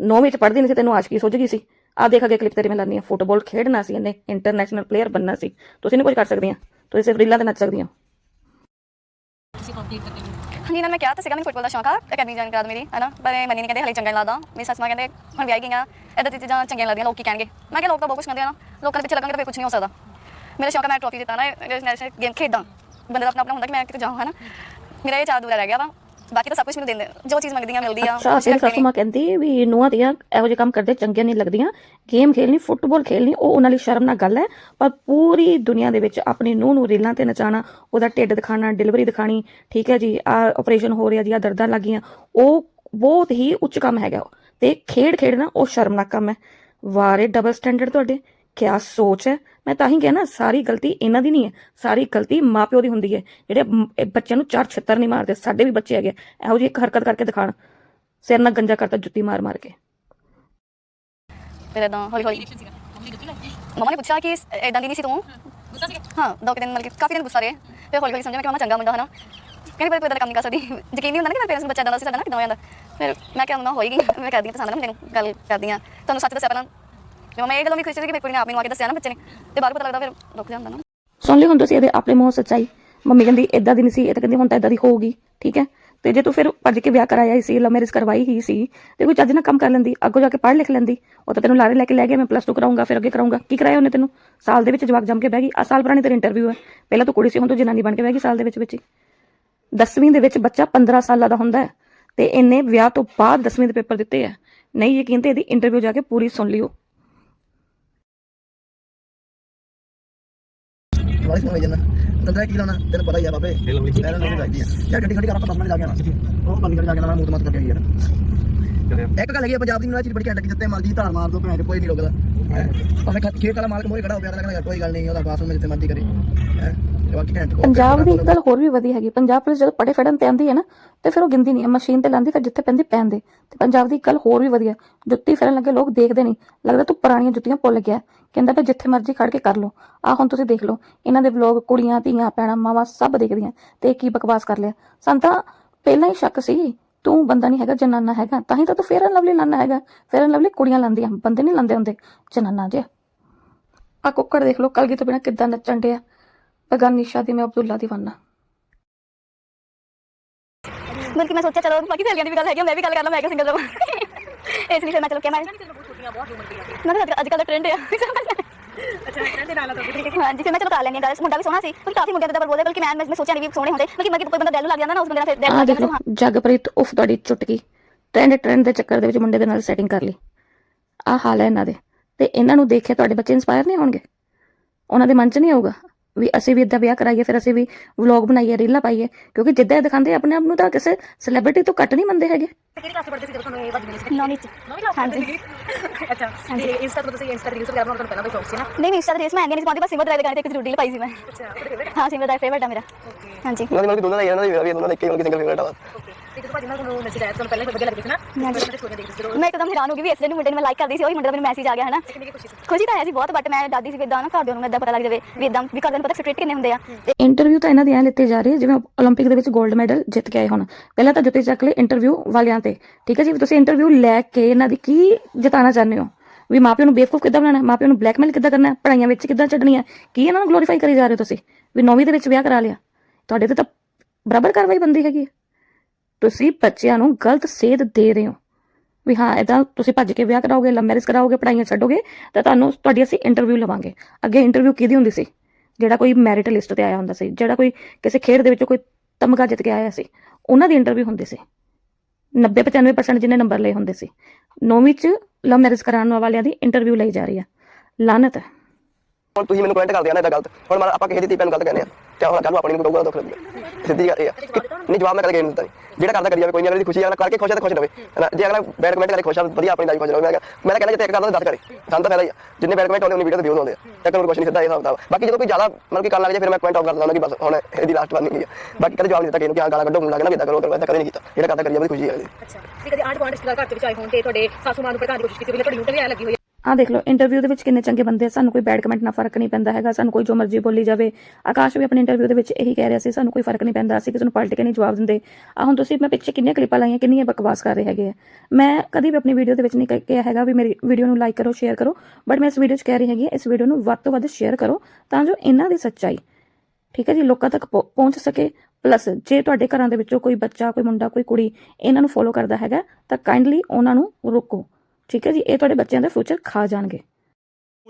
ਨੌਵੀਂ 'ਚ ਪੜ੍ਹਦੀ ਨਹੀਂ ਸੀ, ਤੈਨੂੰ ਆਸ਼ਕੀ ਸੋਝ ਗਈ ਸੀ। ਆ ਦੇਖ, ਅਗੇ ਕਲਿੱਪ ਤੇਰੇ ਮੈਂ ਲਾਨੀ ਆ ਫੁੱਟਬਾਲ ਖੇਡਣਾ ਸੀ ਇਹਨੇ ਇੰਟਰਨੈਸ਼ਨਲ ਪਲੇਅਰ ਬਣਨਾ ਸੀ। ਤੁਸੀਂ ਨਹੀਂ ਕੁਝ ਕਰ ਸਕਦੀਆਂ। ਤੁਸੀਂ ਸਿਰਫ ਰੀਲਾਂ ਤੇ ਨੱਚ ਸਕਦੀਆਂ। ਹਾਂਜੀ ਨਾ ਮੈਂ ਕਿਹਾ ਤਾਂ ਸੀਗਾ ਮੈਨੂੰ ਫੁੱਟਬਾਲ ਦਾ ਸ਼ੌਂਕ ਆ ਅਕੈਡਮੀ ਜੁਆਇਨ ਕਰਾ ਦੋ ਮੇਰੀ ਹਨਾ ਪਰ ਇਹ ਮੰਨੀ ਨਹੀਂ ਕਹਿੰਦੇ ਹਲੇ ਚੰਗਾ ਨਹੀਂ ਲੱਗਦਾ। ਮੇਰੀ ਸੱਸ ਮਾਂ ਕਹਿੰਦੇ, ਹੁਣ ਵਿਆਹ ਗਈਆਂ ਇਦਾਂ ਦੀ ਚੀਜ਼ਾਂ ਚੰਗੀਆਂ ਲੱਗਦੀਆਂ, ਲੋਕ ਕੀ ਕਹਿਣਗੇ? ਮੈਂ ਕਿਹਾ, ਲੋਕ ਤਾਂ ਬਹੁਤ ਕੁਝ ਕਹਿੰਦੇ ਆ ਨਾ, ਲੋਕਾਂ ਦੇ ਪਿੱਛੇ ਲੱਗਾਂਗੇ ਤਾਂ ਫਿਰ ਕੁਝ ਨਹੀਂ ਹੋ ਸਕਦਾ। ਮੇਰਾ ਸ਼ੌਂਕ ਆ, ਮੈਂ ਟਰੋਫੀ ਜਿੱਤਾਂ ਨਾ ਨੈਸ਼ਨਲ ਗੇਮ ਖੇਡਾਂ। ਬੰਦੇ ਦਾ ਆਪਣਾ ਆਪਣਾ ਹੁੰਦਾ ਕਿ ਮੈਂ ਕਿਤੇ ਜਾਵਾਂ ਹਨਾ ਮੇਰਾ ਇਹ ਚਾਹ ਦੂਰਾ ਰਹਿ ਗਿਆ ਵਾ। ਬਾਕੀ ਤਾਂ ਸਭ ਕੁਝ ਮੈਨੂੰ ਦਿੰਦੇ ਜੋ ਚੀਜ਼ ਮੰਗਦੀਆਂ ਮਿਲਦੀ ਆ ਅੱਛਾ ਤੇਰੀ ਸੱਸ ਮਾਂ ਕਹਿੰਦੀ ਵੀ ਨੂੰਹਾਂ ਦੀਆਂ ਇਹੋ ਜਿਹੇ ਕੰਮ ਕਰਦੇ ਚੰਗੀਆਂ ਨਹੀਂ ਲੱਗਦੀਆਂ। ਗੇਮ ਖੇਲਣੀ ਫੁੱਟਬਾਲ ਖੇਲਣੀ ਉਹ ਉਹਨਾਂ ਲਈ ਸ਼ਰਮ ਨਾਲ ਗੱਲ ਹੈ। ਪਰ ਪੂਰੀ ਦੁਨੀਆ ਦੇ ਵਿੱਚ ਆਪਣੀ ਨੂੰਹ ਨੂੰ ਰੀਲਾਂ ਤੇ ਨਚਾਣਾ ਉਹਦਾ ਢਿੱਡ ਦਿਖਾਣਾ ਡਿਲੀਵਰੀ ਦਿਖਾਣੀ ਠੀਕ ਹੈ ਜੀ ਆ ਆਪਰੇਸ਼ਨ ਹੋ ਰਿਹਾ ਜੀ ਆ ਦਰਦਾਂ ਲੱਗੀਆਂ ਉਹ ਬਹੁਤ ਹੀ ਉੱਚ ਕੰਮ ਹੈਗਾ। ਤੇ ਖੇਡ ਖੇਡਣਾ ਉਹ ਸ਼ਰਮਨਾਕ ਕੰਮ ਹੈ। ਵਾਰੇ ਡਬਲ ਸਟੈਂਡਰਡ ਤੁਹਾਡੇ। ਕਿਆ ਸੋਚ ਹੈ? ਮੈਂ ਤਾਂ ਹੀ ਕਿਹਾ ਨਾ ਸਾਰੀ ਗਲਤੀ ਇਹਨਾਂ ਦੀ ਨਹੀਂ ਹੈ। ਸਾਰੀ ਗਲਤੀ ਮਾਪਿਓ ਦੀ ਹੁੰਦੀ ਹੈ। ਜਿਹੜੇ ਬੱਚਿਆਂ ਨੂੰ ਚਾਰ ਛਿੱਤਰ ਨਹੀਂ ਮਾਰਦੇ ਸਾਡੇ ਵੀ ਬੱਚੇ ਹੈਗੇ ਇਹੋ ਜਿਹੀ ਇੱਕ ਹਰਕਤ ਕਰਕੇ ਦਿਖਾਣ। ਸਿਰ ਨਾਲ ਗੰਜਾ ਕਰਤਾ ਜੁੱਤੀ ਮਾਰ ਮਾਰ ਕੇ। ਫਿਰ ਇਦਾਂ ਹੌਲੀ ਹੌਲੀ ਮਮਾ ਨੇ ਪੁੱਛਿਆ ਕਿ ਇਦਾਂ ਦੀ ਨਹੀਂ ਸੀ ਤੂੰ? ਹਾਂ ਦੋ ਕੁ ਦਿਨ ਮਤਲਬ ਕਿ ਕਾਫੀ ਦਿਨ ਗੁੱਸਾ ਰਹੇ। ਫਿਰ ਹੌਲੀ ਹੌਲੀ ਸਮਝਿਆ ਮੈਂ ਕਿ ਮਮਾ ਚੰਗਾ ਮੁੰਡਾ ਹਨਾ? ਕਹਿੰਦੀ ਪਰ ਤੂੰ ਏਦਾਂ ਦਾ ਕੰਮ ਨਹੀਂ ਕਰ ਸਕਦੀ। ਯਕੀਨ ਨਹੀਂ ਹੁੰਦਾ ਨਾ ਕਿ ਮੇਰੇ ਪੇਰੈਂਟਸ ਬੱਚਾ ਇਦਾਂ ਦਾ ਸੀ ਸਾਡਾ ਨਾ ਕਿਦਾਂ ਹੋ ਜਾਂਦਾ। ਫਿਰ ਮੈਂ ਕਿਹਾ ਮਮਾ ਹੋਏਗੀ। ਮੈਂ ਕਰਦੀ ਹਾਂ ਪਸੰਦ ਨਾ ਮੈਨੂੰ ਗੱਲ ਕਰਦੀ ਹਾਂ। ਤੁਹਾਨੂੰ ਸੱਚ ਦੱਸਿਆ ਪਹਿਲਾਂ ਤੇ ਮੈਂ ਇਹ ਗੱਲੋਂ ਵੀ ਖੁਸ਼ ਸੀ ਕਿ ਮੇਰੇ ਕੁੜੀ ਨੇ ਆਪ ਮੈਨੂੰ ਆ ਕੇ ਦੱਸਿਆ ਨਾ ਬੱਚੇ ਨੇ। ਤੇ ਬਾਅਦ ਪਤਾ ਲੱਗਦਾ ਫਿਰ ਰੁਕ ਜਾਂਦਾ ਨਾ। ਸੁਣ ਲਈ ਹੁਣ ਤੁਸੀਂ, ਇਹਦੇ ਆਪਣੇ ਮੂੰਹ ਸੱਚਾਈ। ਮੰਮੀ ਕਹਿੰਦੀ ਇਦਾਂ ਦੀ ਨਹੀਂ ਸੀ, ਇਹ ਤਾਂ ਕਹਿੰਦੀ ਹੁਣ ਤਾਂ ਇਦਾਂ ਦੀ ਹੋਊਗੀ, ਠੀਕ ਹੈ? ਤੇ ਜੇ ਤੂੰ ਫਿਰ ਭੱਜ ਕੇ ਵਿਆਹ ਕਰਾਇਆ ਹੀ ਸੀ, ਲਵ ਮੈਰਿਜ ਕਰਵਾਈ ਹੀ ਸੀ, ਤੇ ਕੋਈ ਚੱਜ ਨਾਲ ਕੰਮ ਕਰ ਲੈਂਦੀ, ਅੱਗੋਂ ਜਾ ਕੇ ਪੜ੍ਹ ਲਿਖ ਲੈਂਦੀ, ਉਹ ਤਾਂ ਤੈਨੂੰ ਲਾਰੇ ਲੈ ਕੇ ਲੈ ਗਿਆ, ਮੈਂ ਪਲੱਸ 2 ਕਰਾਉਂਗਾ ਫਿਰ ਅੱਗੇ ਕਰਾਉਂਗਾ ਕੀ ਕਰਾਇਆ ਉਹਨੇ ਤੈਨੂੰ? ਸਾਲ ਦੇ ਵਿੱਚ ਜਵਾਕ ਜੰਮ ਕੇ ਬਹਿ ਗਈ। ਆ ਸਾਲ ਪੁਰਾਣੀ ਤੇਰੀ ਇੰਟਰਵਿਊ ਹੈ। ਪਹਿਲਾਂ ਤੂੰ ਕੁੜੀ ਸੀ, ਹੁਣ ਤੂੰ ਜਨਾਨੀ ਬਣ ਕੇ ਬਹਿ ਗਈ ਸਾਲ ਦੇ ਵਿੱਚ ਵਿੱਚ 10ਵੀਂ ਦੇ ਵਿੱਚ ਬੱਚਾ 15 ਸਾਲਾਂ ਦਾ ਹੁੰਦਾ ਹੈ। ਤੇ ਇਹਨੇ ਵਿਆਹ ਤੋਂ ਬਾਅਦ 10ਵੀਂ ਦੇ ਪੇਪਰ ਦਿੱਤੇ ਆ ਨਹੀਂ ਯਕੀਨ ਤੇ ਇਹਦੀ ਇੰਟਰਵਿਊ ਜਾ ਕੇ ਪੂਰੀ ਸੁਣ ਲਿਓ। ਵਾਲੀ ਸੁਣ ਜੰਨਾ ਤੰਦਾ ਕੀ ਲਾਉਣਾ? ਤੈਨੂੰ ਪਤਾ ਹੀ ਆ ਬਾਬੇ। ਮੈਂ ਨਾ ਲੱਗਦੀ ਆ ਯਾਰ ਗੱਡੀ ਗੱਡੀ ਕਰ ਆਪਾਂ 10 ਮਿੰਟ ਜਾ ਕੇ ਆਣਾ ਉਹ ਬੰਦ ਕਰ ਜਾ ਕੇ ਨਾ ਮੂਤ ਮਤ ਕਰਕੇ ਯਾਰ। ਇੱਕ ਗੱਲ ਹੈਗੀ ਪੰਜਾਬ ਦੀ ਮੈਨੂੰ ਚੀਜ਼ ਬੜੀ ਘੈਂਟ ਲੱਗੀ ਜਿੱਤੇ ਮਰਜ਼ੀ ਧਾਰ ਮਾਰ ਦੋ ਭੈਣ ਕੋਈ ਨਹੀਂ ਰੁਕਦਾ। ਹੈਂ। ਭਾਵੇਂ ਖੇਤ ਵਾਲਾ ਮਾਲਕ ਮੋਰੇ ਖੜਾ ਹੋ ਪਿਆ ਲੱਗਦਾ ਕੋਈ ਗੱਲ ਨਹੀਂ ਉਹਦਾ ਬਾਥਰੂਮ ਜਿੱਥੇ ਮਰਜ਼ੀ ਕਰੇ। ਪੰਜਾਬ ਦੀ ਇੱਕ ਗੱਲ ਹੋਰ ਵੀ ਵਧੀਆ ਹੈਗੀ। ਪੰਜਾਬ ਪੁਲਿਸ ਜਦੋਂ ਪੜੇ ਫੜਨ ਤੇ ਆਂਦੀ ਹੈ ਨਾ ਤੇ ਫਿਰ ਉਹ ਗਿੰਦੀ ਨਹੀਂ ਮਸ਼ੀਨ ਤੇ ਲਾਂਦੀ ਫਿਰ ਜਿੱਥੇ ਪੈਂਦੀ ਪੈਂਦੇ। ਤੇ ਪੰਜਾਬ ਦੀ ਇੱਕ ਗੱਲ ਹੋਰ ਵੀ ਵਧੀਆ ਜੁੱਤੀ ਫੇਰਨ ਲੱਗੇ ਲੋਕ ਦੇਖਦੇ ਨਹੀਂ ਲੱਗਦਾ ਤੂੰ ਪੁਰਾਣੀਆਂ ਜੁੱਤੀਆਂ ਭੁੱਲ ਗਿਆ। ਕਹਿੰਦਾ ਵੀ ਜਿੱਥੇ ਮਰਜ਼ੀ ਖੜ ਕੇ ਕਰ ਲਓ। ਆ ਹੁਣ ਤੁਸੀਂ ਦੇਖ ਲਓ ਇਹਨਾਂ ਦੇ ਵਲੋਗ ਕੁੜੀਆਂ ਧੀਆਂ ਪੈਣਾ ਮਾਵਾਂ ਸਭ ਦੇਖਦੀਆਂ ਤੇ ਕੀ ਬਕਵਾਸ ਕਰ ਲਿਆ। ਸਾਨੂੰ ਪਹਿਲਾਂ ਹੀ ਸ਼ੱਕ ਸੀ ਤੂੰ ਬੰਦਾ ਨਹੀਂ ਹੈਗਾ ਜਨਾਨਾ ਹੈਗਾ ਤਾਂ ਹੀ ਤਾਂ ਤੂੰ ਫੇਰਨ ਲਵਲੀ ਲਾਨਾ ਹੈਗਾ। ਫੇਰਨ ਲਵਲੀ ਕੁੜੀਆਂ ਲਾਂਦੀਆਂ ਬੰਦੇ ਨਹੀਂ ਲਾਂਦੇ ਹੁੰਦੇ ਜਨਾਨਾ ਜੇ ਆ ਕੁੱਕੜ ਦੇਖ ਲਓ ਕਲਗੀ ਤੋਂ ਬਿਨਾ ਕਿੱਦਾਂ ਨੱਚਣ ਡਿਆ। ਬਗਾਨੀ ਸ਼ਾਦੀ ਮੈਂ ਅਬਦੁੱਲਾ ਦੀਵਾਨਾ ਬਲਕਿ ਮੈਂ ਸੋਚਿਆ ਚਲੋ ਬਾਕੀ ਸਹੇਲੀਆਂ ਦੀ ਵੀ ਗੱਲ ਹੈਗੀ ਆ, ਮੈਂ ਵੀ ਗੱਲ ਕਰ ਲਾਂ ਮੈਂ ਕਿ ਸਿੰਗਲ ਰਹਾਂ ਇਸ ਲਈ ਫਿਰ ਮੈਂ ਚਲੋ ਕਿਹਾ ਮੈਂ ਨਾ ਅੱਜ ਕੱਲ੍ਹ ਦਾ ਟ੍ਰੈਂਡ ਆ। ਹਾਂਜੀ ਫਿਰ ਮੈਂ ਚਲੋ ਕਰ ਲੈਣੀ ਗੱਲ। ਮੁੰਡਾ ਵੀ ਸੋਹਣਾ ਸੀ। ਪਰ ਕਾਫੀ ਮੁੰਡਿਆਂ ਦਾ ਬੋਲਦੇ ਬਲਕਿ ਮੈਂ ਮੈਂ ਸੋਚਿਆ ਨਹੀਂ ਵੀ ਸੋਹਣੇ ਹੁੰਦੇ। ਬਲਕਿ ਮੈਂ ਕੋਈ ਬੰਦਾ ਦਿਲ ਨੂੰ ਲੱਗ ਜਾਂਦਾ ਨਾ ਉਸ ਬੰਦੇ ਨਾਲ ਫਿਰ ਦਿਲ ਆ ਲੱਗ ਦੇਖ ਜਾਂਦਾ ਜਗਪ੍ਰੀਤ ਉਫ ਤੁਹਾਡੀ ਚੁਟਕੀ। ਟ੍ਰੈਂਡ ਟ੍ਰੈਂਡ ਦੇ ਚੱਕਰ ਦੇ ਵਿੱਚ ਮੁੰਡੇ ਦੇ ਨਾਲ ਸੈਟਿੰਗ ਕਰ ਲਈ। ਆ ਹਾਲ ਹੈ ਇਹਨਾਂ ਦੇ। ਤੇ ਇਹਨਾਂ ਨੂੰ ਦੇਖ ਕੇ ਤੁਹਾਡੇ ਬੱਚੇ ਇਨਸਪਾਇਰ ਨਹੀਂ ਹੋਣਗੇ? ਉਹਨਾਂ ਦੇ ਮਨ 'ਚ ਨਹੀਂ ਆਊਗਾ? ਵੀ ਅਸੀਂ ਵੀ ਇਦਾਂ ਵਿਆਹ ਕਰਾਈਏ ਫਿਰ ਅਸੀਂ ਵੀ ਵਲੌਗ ਬਣਾਈਏ ਰੀਲਾਂ ਪਾਈਏ ਕਿਉਂਕਿ ਜਿੱਦਾਂ ਇਹ ਦਿਖਾਉਂਦੇ ਆਪਣੇ ਆਪ ਨੂੰ ਤਾਂ ਕਿਸੇ ਸੈਲੀਬ੍ਰਿਟੀ ਤੋਂ ਘੱਟ ਨਹੀਂ ਮੰਨਦੇ ਹੈਗੇ। ਕਿਹੜੀ ਕਲਾਸ ਪੜ੍ਹਦੇ ਸੀ ਜਦੋਂ ਤੁਹਾਨੂੰ ਇਹ ਵੱਜ ਗਈ ਸੀ ਨੌਵੀਂ ਚ ਨੌਵੀਂ ਕਲਾਸ ਹਾਂਜੀ। ਅੱਛਾ ਹਾਂਜੀ ਇੰਸਟਾ ਤੋਂ ਤੁਸੀਂ ਇੰਸਟਾ ਰੀਲਸ ਵਗੈਰਾ ਬਣਾਉਣ ਦਾ ਪਹਿਲਾਂ ਸ਼ੌਕ ਸੀ ਨਾ? ਨਹੀਂ ਨਹੀਂ ਇੰਸਟਾ ਰੀਲਸ ਮੈਂ ਐਂਗੇ ਨਹੀਂ ਪਾਉਂਦੀ ਬਸ ਸਿਮਰ ਦਾ ਗਾਣੇ ਤੇ ਇੱਕ ਜ਼ਰੂਰ ਰੀਲ ਪਾਈ ਸੀ ਮੈਂ। ਅੱਛਾ ਹਾਂ ਸਿਮਰ ਦਾ ਫੇਵਰਟ ਆ ਮੇਰਾ। ਹਾਂਜੀ। ਉਹਨਾਂ ਦੀ ਦੋਨਾਂ ਦਾ ਉਹਨਾਂ ਦੀ ਵੀ ਦੋਨਾਂ ਦਾ ਇੱਕ ਹੀ ਮਤਲਬ ਸਿੰਗਲ ਫੇਵਰਟ ਆ ਤੇ ਮੈਂ ਇੱਕਦਮ ਹੈਰਾਨ ਹੋ ਗਈ ਵੀ ਇਸ ਦਿਨ ਮੁੰਡੇ ਨੂੰ ਮੈਂ ਲਾਈਕ ਕਰਦੀ ਸੀ ਉਹੀ ਮੁੰਡੇ ਦਾ ਮੈਸੇਜ ਆ ਗਿਆ ਹਨਾ? ਖੁਸ਼ੀ ਤਾਂ ਆਇਆ ਸੀ ਬਹੁਤ ਬਟ ਮੈਂ ਡਰਦੀ ਸੀ ਵੀ ਇਦਾਂ ਨਾ ਘਰਦਿਆਂ ਨੂੰ ਇਦਾਂ ਪਤਾ ਲੱਗ ਜਾਵੇ ਵੀ ਇਦਾਂ ਵੀ ਘਰਦਿਆਂ ਨੂੰ ਪਤਾ ਸਟ੍ਰੀਟ ਕਿੰਨੇ ਹੁੰਦੇ ਆ। ਇੰਟਰਵਿਊ ਤਾਂ ਇਹਨਾਂ ਦੇ ਲਿੱਤੇ ਜਾ ਰਹੇ ਜਿਵੇਂ 올림픽 ਦੇ ਵਿੱਚ 골ਡ ਮੈਡਲ ਜਿੱਤ ਕੇ ਆਏ ਹੁਣ। ਪਹਿਲਾਂ ਤਾਂ ਜੁੱਤੇ ਚੱਕ ਲੈ ਇੰਟਰਵਿਊ ਵਾਲਿਆਂ ਤੇ ਠੀਕ ਹੈ ਜੀ? ਤੁਸੀਂ ਇੰਟਰਵਿਊ ਲੈ ਕੇ ਇਹਨਾਂ ਦੀ ਕੀ ਜਿਤਾਣਾ ਚਾਹੁੰਦੇ ਹੋ? ਵੀ ਮਾਪਿਆਂ ਨੂੰ ਬੇਵਕੂਫ ਕਿੱਦਾਂ ਬਣਾਉਣਾ ਮਾਪਿਆਂ ਨੂੰ ਬਲੈਕਮੇਲ ਕਿੱਦਾਂ ਕਰਨਾ ਪੜਾਈਆਂ ਵਿੱਚ ਕਿੱਦਾਂ ਛੱਡਣੀਆਂ ਕੀ ਇਹਨਾਂ ਨੂੰ ਗਲੋਰੀਫਾਈ ਕਰੀ ਜਾ ਰਹੇ ਹੋ ਤੁਸੀਂ? ਵੀ ਨੌਵੀਂ ਦੇ ਵਿੱਚ ਵਿਆਹ ਕਰਾ ਲਿਆ। ਤੁਹਾਡੇ ਤੇ ਤਾਂ ਬਰਾਬਰ ਕਾਰਵਾਈ ਬੰਦੀ ਹੈਗੀ ਤੁਸੀਂ ਬੱਚਿਆਂ ਨੂੰ ਗਲਤ ਸੇਧ ਦੇ ਰਹੇ ਹੋ। ਵੀ ਹਾਂ ਇਦਾਂ ਤੁਸੀਂ ਭੱਜ ਕੇ ਵਿਆਹ ਕਰਾਓਗੇ, ਲਵ ਮੈਰਿਜ ਕਰਾਓਗੇ, ਪੜ੍ਹਾਈਆਂ ਛੱਡੋਗੇ, ਤਾਂ ਤੁਹਾਨੂੰ ਤੁਹਾਡੀ ਅਸੀਂ ਇੰਟਰਵਿਊ ਲਵਾਂਗੇ। ਅੱਗੇ ਇੰਟਰਵਿਊ ਕਿਹਦੀ ਹੁੰਦੀ ਸੀ? ਜਿਹੜਾ ਕੋਈ ਮੈਰਿਟ ਲਿਸਟ ਤੇ ਆਇਆ ਹੁੰਦਾ ਸੀ, ਜਿਹੜਾ ਕੋਈ ਕਿਸੇ ਖੇਡ ਦੇ ਵਿੱਚੋਂ ਕੋਈ ਤਮਗਾ ਜਿੱਤ ਕੇ ਆਇਆ ਸੀ, ਉਹਨਾਂ ਦੀ ਇੰਟਰਵਿਊ ਹੁੰਦੀ ਸੀ। 90 95% ਜਿੰਨੇ ਨੰਬਰ ਲਏ ਹੁੰਦੇ ਸੀ। ਨੌਵੀਂ ਚ ਲਵ ਮੈਰਿਜ ਕਰਾਉਣ ਵਾਲਿਆਂ ਦੀ ਇੰਟਰਵਿਊ ਲਈ ਜਾ ਰਹੀ ਹੈ ਲਾਨਤ ਹੈ। ਹੁਣ ਤੁਸੀਂ ਮੈਨੂੰ ਕਮੈਂਟ ਕਰਦੇ ਆ, ਨਾ ਇਹਦਾ ਗਲਤ। ਹੁਣ ਮੈਂ ਆਪਾਂ ਕਿਸੇ ਦੀ ਧੀ ਨੂੰ ਗਲਤ ਕਹਿੰਦੇ ਆ, ਤੇ ਹੁਣ ਕੱਲ ਆਪਣੀ ਨੂੰ ਕਹੂਗਾ ਦੁੱਖ ਲੱਗੂਗਾ ਸਿੱਧੀ ਗੱਲ ਇਹ ਆ। ਨਹੀਂ, ਜਵਾਬ ਮੈਂ ਕਦੇ ਗੇਮ ਦਿੱਤਾ ਨਹੀਂ। ਜਿਹੜਾ ਕਰਦਾ ਕਰੀ ਜਾਵੇ, ਕੋਈ ਨਹੀਂ, ਅਗਲੀ ਦੀ ਖੁਸ਼ੀ ਅਗਲਾ ਕਰਕੇ ਖੁਸ਼ ਹੈ ਤਾਂ ਖੁਸ਼ ਰਹੇ ਜੇ ਅਗਲਾ ਬੈਡ ਕਮੈਂਟ ਕਰੇ, ਖੁਸ਼ ਆ, ਵਧੀਆ ਆਪਣੀ ਲਾਈਫ ਖੁਸ਼ ਰਹੇ ਮੈਂ ਮੈਂ ਕਹਿੰਦਾ ਜੇ ਇੱਕ ਕਰਦਾ ਤਾਂ ਦੱਸ ਕਰੇ। ਸਾਨੂੰ ਤਾਂ ਫਾਇਦਾ ਹੀ ਆ। ਜਿੰਨੇ ਬੈਡ ਕਮੈਂਟ ਆਉਂਦੇ, ਉਹਨੇ ਵੀਡੀਓ ਤੇ ਵਿਊਜ਼ ਆਉਂਦੇ ਆ। ਤੇ ਕੋਈ ਕੁਛ ਨਹੀਂ ਸਿੱਧਾ ਇਹ ਹਿਸਾਬ ਕਿਤਾਬ ਬਾਕੀ ਜਦੋਂ ਕੋਈ ਜ਼ਿਆਦਾ ਮਤਲਬ ਕਿ ਕਰਨ ਲੱਗ ਜਾਏ, ਫਿਰ ਮੈਂ ਕਮੈਂਟ ਆਫ ਕਰ ਦਿੰਦਾ ਕਿ ਬਸ, ਹੁਣ ਇਹਦੀ ਲਾਸਟ ਵਾਰ ਨਹੀਂ ਹੈ ਬਾਕੀ ਕਦੇ ਜਵਾਬ ਨਹੀਂ ਦਿੱਤਾ ਕਿ ਇਹਨੂੰ ਕਿ ਗਾਲਾਂ ਕੱਢੋ ਹੁਣ ਲੱਗਣਾ ਵੀ ਕਰੋ ਕਰੋ ਇਦਾਂ ਕਦੇ ਨਹੀਂ ਕੀਤਾ। ਜਿਹੜਾ ਕਰਦਾ ਕਰੀ ਜਾਵੇ ਖੁਸ਼ੀ ਹੈ ਅੱਛਾ। ਤੇ ਕਦੇ ਆਂਢ ਗੁਆਂਢ ਰਿਸ਼ਤੇਦਾਰ ਘਰ ਚ ਵਿੱਚ ਆਏ ਹੋਣ ਤੇ ਤੁਹਾਡੇ ਸਾਸੂ ਮਾਂ ਨੂੰ ਭੜਕਾਉਣ ਦੀ ਕੋਸ਼ਿਸ਼ ਕੀਤੀ ਵੀ ਤੁਹਾਡੀ ਯੂਟਿਊਬ ਵੀ ਲੱਗੀ ਹੋਈ ਆ ਦੇਖ ਲਓ ਇੰਟਰਵਿਊ ਦੇ ਵਿੱਚ ਕਿੰਨੇ ਚੰਗੇ ਬੰਦੇ ਆ। ਸਾਨੂੰ ਕੋਈ ਬੈਡ ਕਮੈਂਟ ਨਾਲ ਫ਼ਰਕ ਨਹੀਂ ਪੈਂਦਾ ਹੈਗਾ। ਸਾਨੂੰ ਕੋਈ ਜੋ ਮਰਜ਼ੀ ਬੋਲੀ ਜਾਵੇ। ਆਕਾਸ਼ ਵੀ ਆਪਣੇ ਇੰਟਰਵਿਊ ਦੇ ਵਿੱਚ ਇਹੀ ਕਹਿ ਰਿਹਾ ਸੀ, ਸਾਨੂੰ ਕੋਈ ਫ਼ਰਕ ਨਹੀਂ ਪੈਂਦਾ। ਅਸੀਂ ਕਿਸੇ ਨੂੰ ਪਲਟ ਕੇ ਨਹੀਂ ਜਵਾਬ ਦਿੰਦੇ। ਆ ਹੁਣ ਤੁਸੀਂ ਮੈਂ ਪਿੱਛੇ ਕਿੰਨੀਆਂ ਕਲਿੱਪਾਂ ਲਾਈਆਂ, ਕਿੰਨੀਆਂ ਬਕਵਾਸ ਕਰ ਰਹੇ ਹੈਗੇ ਆ। ਮੈਂ ਕਦੀ ਵੀ ਆਪਣੀ ਵੀਡੀਓ ਦੇ ਵਿੱਚ ਨਹੀਂ ਕਹਿ- ਕਿਹਾ ਹੈਗਾ ਵੀ ਮੇਰੀ ਵੀਡੀਓ ਨੂੰ ਲਾਈਕ ਕਰੋ ਸ਼ੇਅਰ ਕਰੋ। ਬਟ ਮੈਂ ਇਸ ਵੀਡੀਓ 'ਚ ਕਹਿ ਰਹੀ ਹੈਗੀ ਇਸ ਵੀਡੀਓ ਨੂੰ ਵੱਧ ਤੋਂ ਵੱਧ ਸ਼ੇਅਰ ਕਰੋ ਤਾਂ ਜੋ ਇਹਨਾਂ ਦੀ ਸੱਚਾਈ, ਠੀਕ ਹੈ ਜੀ, ਲੋਕਾਂ ਤੱਕ ਪਹੁ- ਪਹੁੰਚ ਸਕੇ। ਪਲੱਸ ਜੇ ਤੁਹਾਡੇ ਘਰਾਂ ਦੇ ਵਿੱਚੋਂ ਕੋਈ ਬੱਚਾ, ਕੋਈ ਮੁੰਡਾ, ਕੋਈ ਕੁੜੀ ਇਹਨਾਂ ਨੂੰ ਫੋਲੋ ਕਰਦਾ ਹੈਗਾ, ਤਾਂ ਕਾਈਂਡਲੀ ਉਹਨਾਂ ਨੂੰ ਰੋਕੋ। ਠੀਕ ਹੈ ਜੀ ਇਹ ਤੁਹਾਡੇ ਬੱਚਿਆਂ ਦਾ ਫਿਊਚਰ ਖਾ ਜਾਣਗੇ।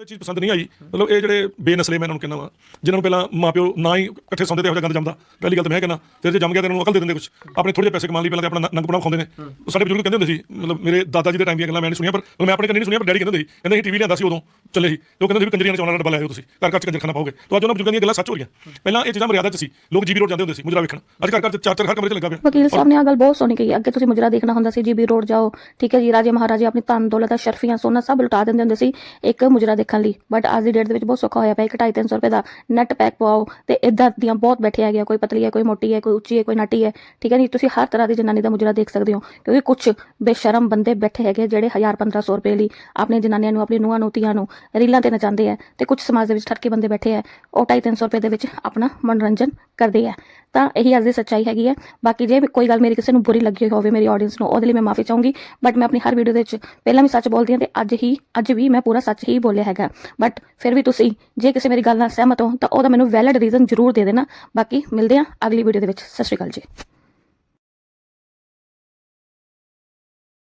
ਇਹ ਚੀਜ਼ ਪਸੰਦ ਨਹੀਂ ਆਈ। ਮਤਲਬ ਇਹ ਜਿਹੜੇ ਬੇਨਸਲੇ ਮੈਂ ਇਹਨਾਂ ਨੂੰ ਕਹਿੰਦਾ ਵਾ ਜਿਨ੍ਹਾਂ ਨੂੰ ਪਹਿਲਾਂ ਮਾਪਿਓ ਨਾ ਹੀ ਇਕੱਠੇ ਸੌਂਦੇ ਤੇ ਇਹੋ ਜਿਹਾ ਗੰਦ ਜੰਮਦਾ। ਪਹਿਲੀ ਗੱਲ ਤਾਂ ਮੈਂ ਕਹਿੰਦਾ ਫਿਰ ਜੇ ਜੰਮ ਗਿਆ ਤੇ ਇਹਨਾਂ ਨੂੰ ਅਕਲ ਦੇ ਦਿੰਦੇ ਕੁਝ ਆਪਣੇ ਥੋੜੇ ਜਿਹੇ ਪੈਸੇ ਕਮਾਉਣ ਲਈ ਪਹਿਲਾਂ ਤੇ ਆਪਣਾ ਨੰਗ ਪਣਾ ਖਾਉਂਦੇ ਨੇ। ਸਾਡੇ ਬਜ਼ੁਰਗ ਕਹਿੰਦੇ ਹੁੰਦੇ ਸੀ ਮਤਲਬ ਮੇਰੇ ਦਾਦਾ ਜੀ ਦੇ ਟਾਈਮ ਦੀਆਂ ਗੱਲਾਂ ਮੈਂ ਨਹੀਂ ਸੁਣੀਆਂ ਪਰ ਮੈਂ ਆਪਣੇ ਕੰਨੀ ਨਹੀਂ ਸੁਣੀਆਂ ਪਰ ਡੈਡੀ ਕਹਿੰਦੇ ਹੁੰਦੇ ਸੀ ਕਹਿੰਦੇ ਸੀ ਟੀਵੀ ਲਿਆਂਦਾ ਸੀ ਉਦੋਂ ਚੱਲੇ ਸੀ। ਉਹ ਕਹਿੰਦੇ ਸੀ ਵੀ ਕੰਜਰੀਆਂ ਚੋਣਾਂ ਡੱਬਾ ਲੈ ਆਓ ਤੁਸੀਂ ਘਰ ਘਰ ਚ ਕੰਜਰ ਖਾਣਾ ਪਾਓਗੇ। ਤਾਂ ਅੱਜ ਉਹਨਾਂ ਬਜ਼ੁਰਗਾਂ ਦੀਆਂ ਗੱਲਾਂ ਸੱਚ ਹੋ ਰਹੀਆਂ। ਪਹਿਲਾਂ ਇਹ ਚੀਜ਼ਾਂ ਮਰਿਆਦਾ ਚ ਸੀ ਲੋਕ ਜੀਬੀ ਰੋਡ ਜਾਂਦੇ ਹੁੰਦੇ ਸੀ ਮੁਜਰਾ ਵੇਖਣ। ਅੱਜ ਘਰ ਘਰ ਚ ਚਾਰ ਚਾਰ ਹਰ ਕਮਰੇ ਚ ਲੱਗਾ ਪਿਆ। ਵਕੀਲ ਸਾਹਿਬ ਨੇ ਆ ਗੱਲ ਬਹੁਤ ਸੋਹਣੀ ਕਹੀ ਅੱਗੇ ਤੁਸੀਂ ਮੁਜਰਾ ਦੇਖਣਾ ਹੁੰਦਾ ਸੀ ਜੀਬੀ ਰੋਡ ਜਾਓ। ਠੀਕ ਹੈ ਜੀ ਰਾਜੇ ਮਹਾਰਾਜੇ ਆਪਣੀ ਧਨ ਦੌਲਤ ਸ਼ਰਫੀਆਂ ਸੋਨਾ ਸਭ ਲੁਟਾ ਦਿੰਦੇ ਹੁੰਦੇ ਸੀ। ਇੱਕ ਮੁਜਰਾ ਦੇਖਣ ਲਈ। ਬਟ ਅੱਜ ਦੀ ਡੇਟ ਦੇ ਵਿੱਚ ਬਹੁਤ ਸੌਖਾ ਹੋਇਆ ਪਿਆ ਇੱਕ 250 ਰੁਪਏ ਦਾ ਨੈਟ ਪੈਕ ਪਵਾਓ ਤੇ ਇਦਾਂ ਦੀਆਂ ਬਹੁਤ ਬੈਠੇ ਹੈਗੇ ਆ, ਕੋਈ ਪਤਲੀ ਹੈ ਕੋਈ ਮੋਟੀ ਹੈ ਕੋਈ ਉੱਚੀ ਹੈ ਕੋਈ ਨਾਟੀ ਹੈ। ਠੀਕ ਹੈ ਨਹੀਂ ਤੁਸੀਂ ਹਰ ਤਰ੍ਹਾਂ ਦੀ ਜਨਾਨੀ ਦਾ ਮੁਜਰਾ ਦੇਖ ਸਕਦੇ ਹੋ ਕਿਉਂਕਿ ਕੁਝ ਬੇਸ਼ਰਮ ਬੰਦੇ ਬੈਠੇ ਹੈਗੇ ਜਿਹੜੇ 1000 1500 ਰੁਪਏ ਲਈ ਆਪਣੇ ਜਨਾਨੀਆਂ ਨੂੰ ਆਪਣੀ ਨੂੰਹਾਂ ਨੂੰ ਧੀਆਂ ਨੂੰ ਰੀਲਾਂ ਤੇ ਨਚਾਉਂਦੇ ਆ ਤੇ ਕੁਝ ਸਮਾਜ ਦੇ ਵਿੱਚ ਠਰਕੇ ਬੰਦੇ ਬੈਠੇ ਆ ਉਹ 250 ਰੁਪਏ ਦੇ ਵਿੱਚ ਆਪਣਾ ਮਨੋਰੰਜਨ ਕਰਦੇ ਆ। ਤਾਂ ਇਹੀ ਅੱਜ ਦੀ ਸੱਚਾਈ ਹੈਗੀ ਹੈ ਬਾਕੀ ਜੇ ਕੋਈ ਗੱਲ ਮੇਰੀ ਕਿਸੇ ਨੂੰ ਬੁਰੀ ਲੱਗੀ ਹੋਵੇ ਮੇਰੀ ਆਡੀਅנס ਨੂੰ ਉਹਦੇ ਲਈ ਮੈਂ ਮਾਫੀ ਚਾਹੂੰਗੀ। ਬਟ ਮੈਂ ਆਪਣੀ ਹਰ ਵੀਡੀਓ ਦੇ ਵਿੱਚ ਪਹਿਲਾਂ ਵੀ ਸੱਚ ਬੋਲਦੀ ਹਾਂ ਤੇ ਅੱਜ ਹੀ ਅੱਜ ਵੀ ਮੈਂ ਪੂਰਾ ਸੱਚ ਹੀ ਬੋਲਿਆ ਹੈ ਹੈਗਾ। ਬਟ ਫਿਰ ਵੀ ਤੁਸੀਂ ਜੇ ਕਿਸੇ ਮੇਰੀ ਗੱਲ ਨਾਲ ਸਹਿਮਤ ਹੋ, ਤਾਂ ਉਹਦਾ ਮੈਨੂੰ ਵੈਲਿਡ ਰੀਜ਼ਨ ਜ਼ਰੂਰ ਦੇ ਦੇਣਾ। ਬਾਕੀ ਮਿਲਦੇ ਹਾਂ ਅਗਲੀ ਵੀਡੀਓ ਦੇ ਵਿੱਚ। ਸਤਿ ਸ਼੍ਰੀ ਅਕਾਲ ਜੀ।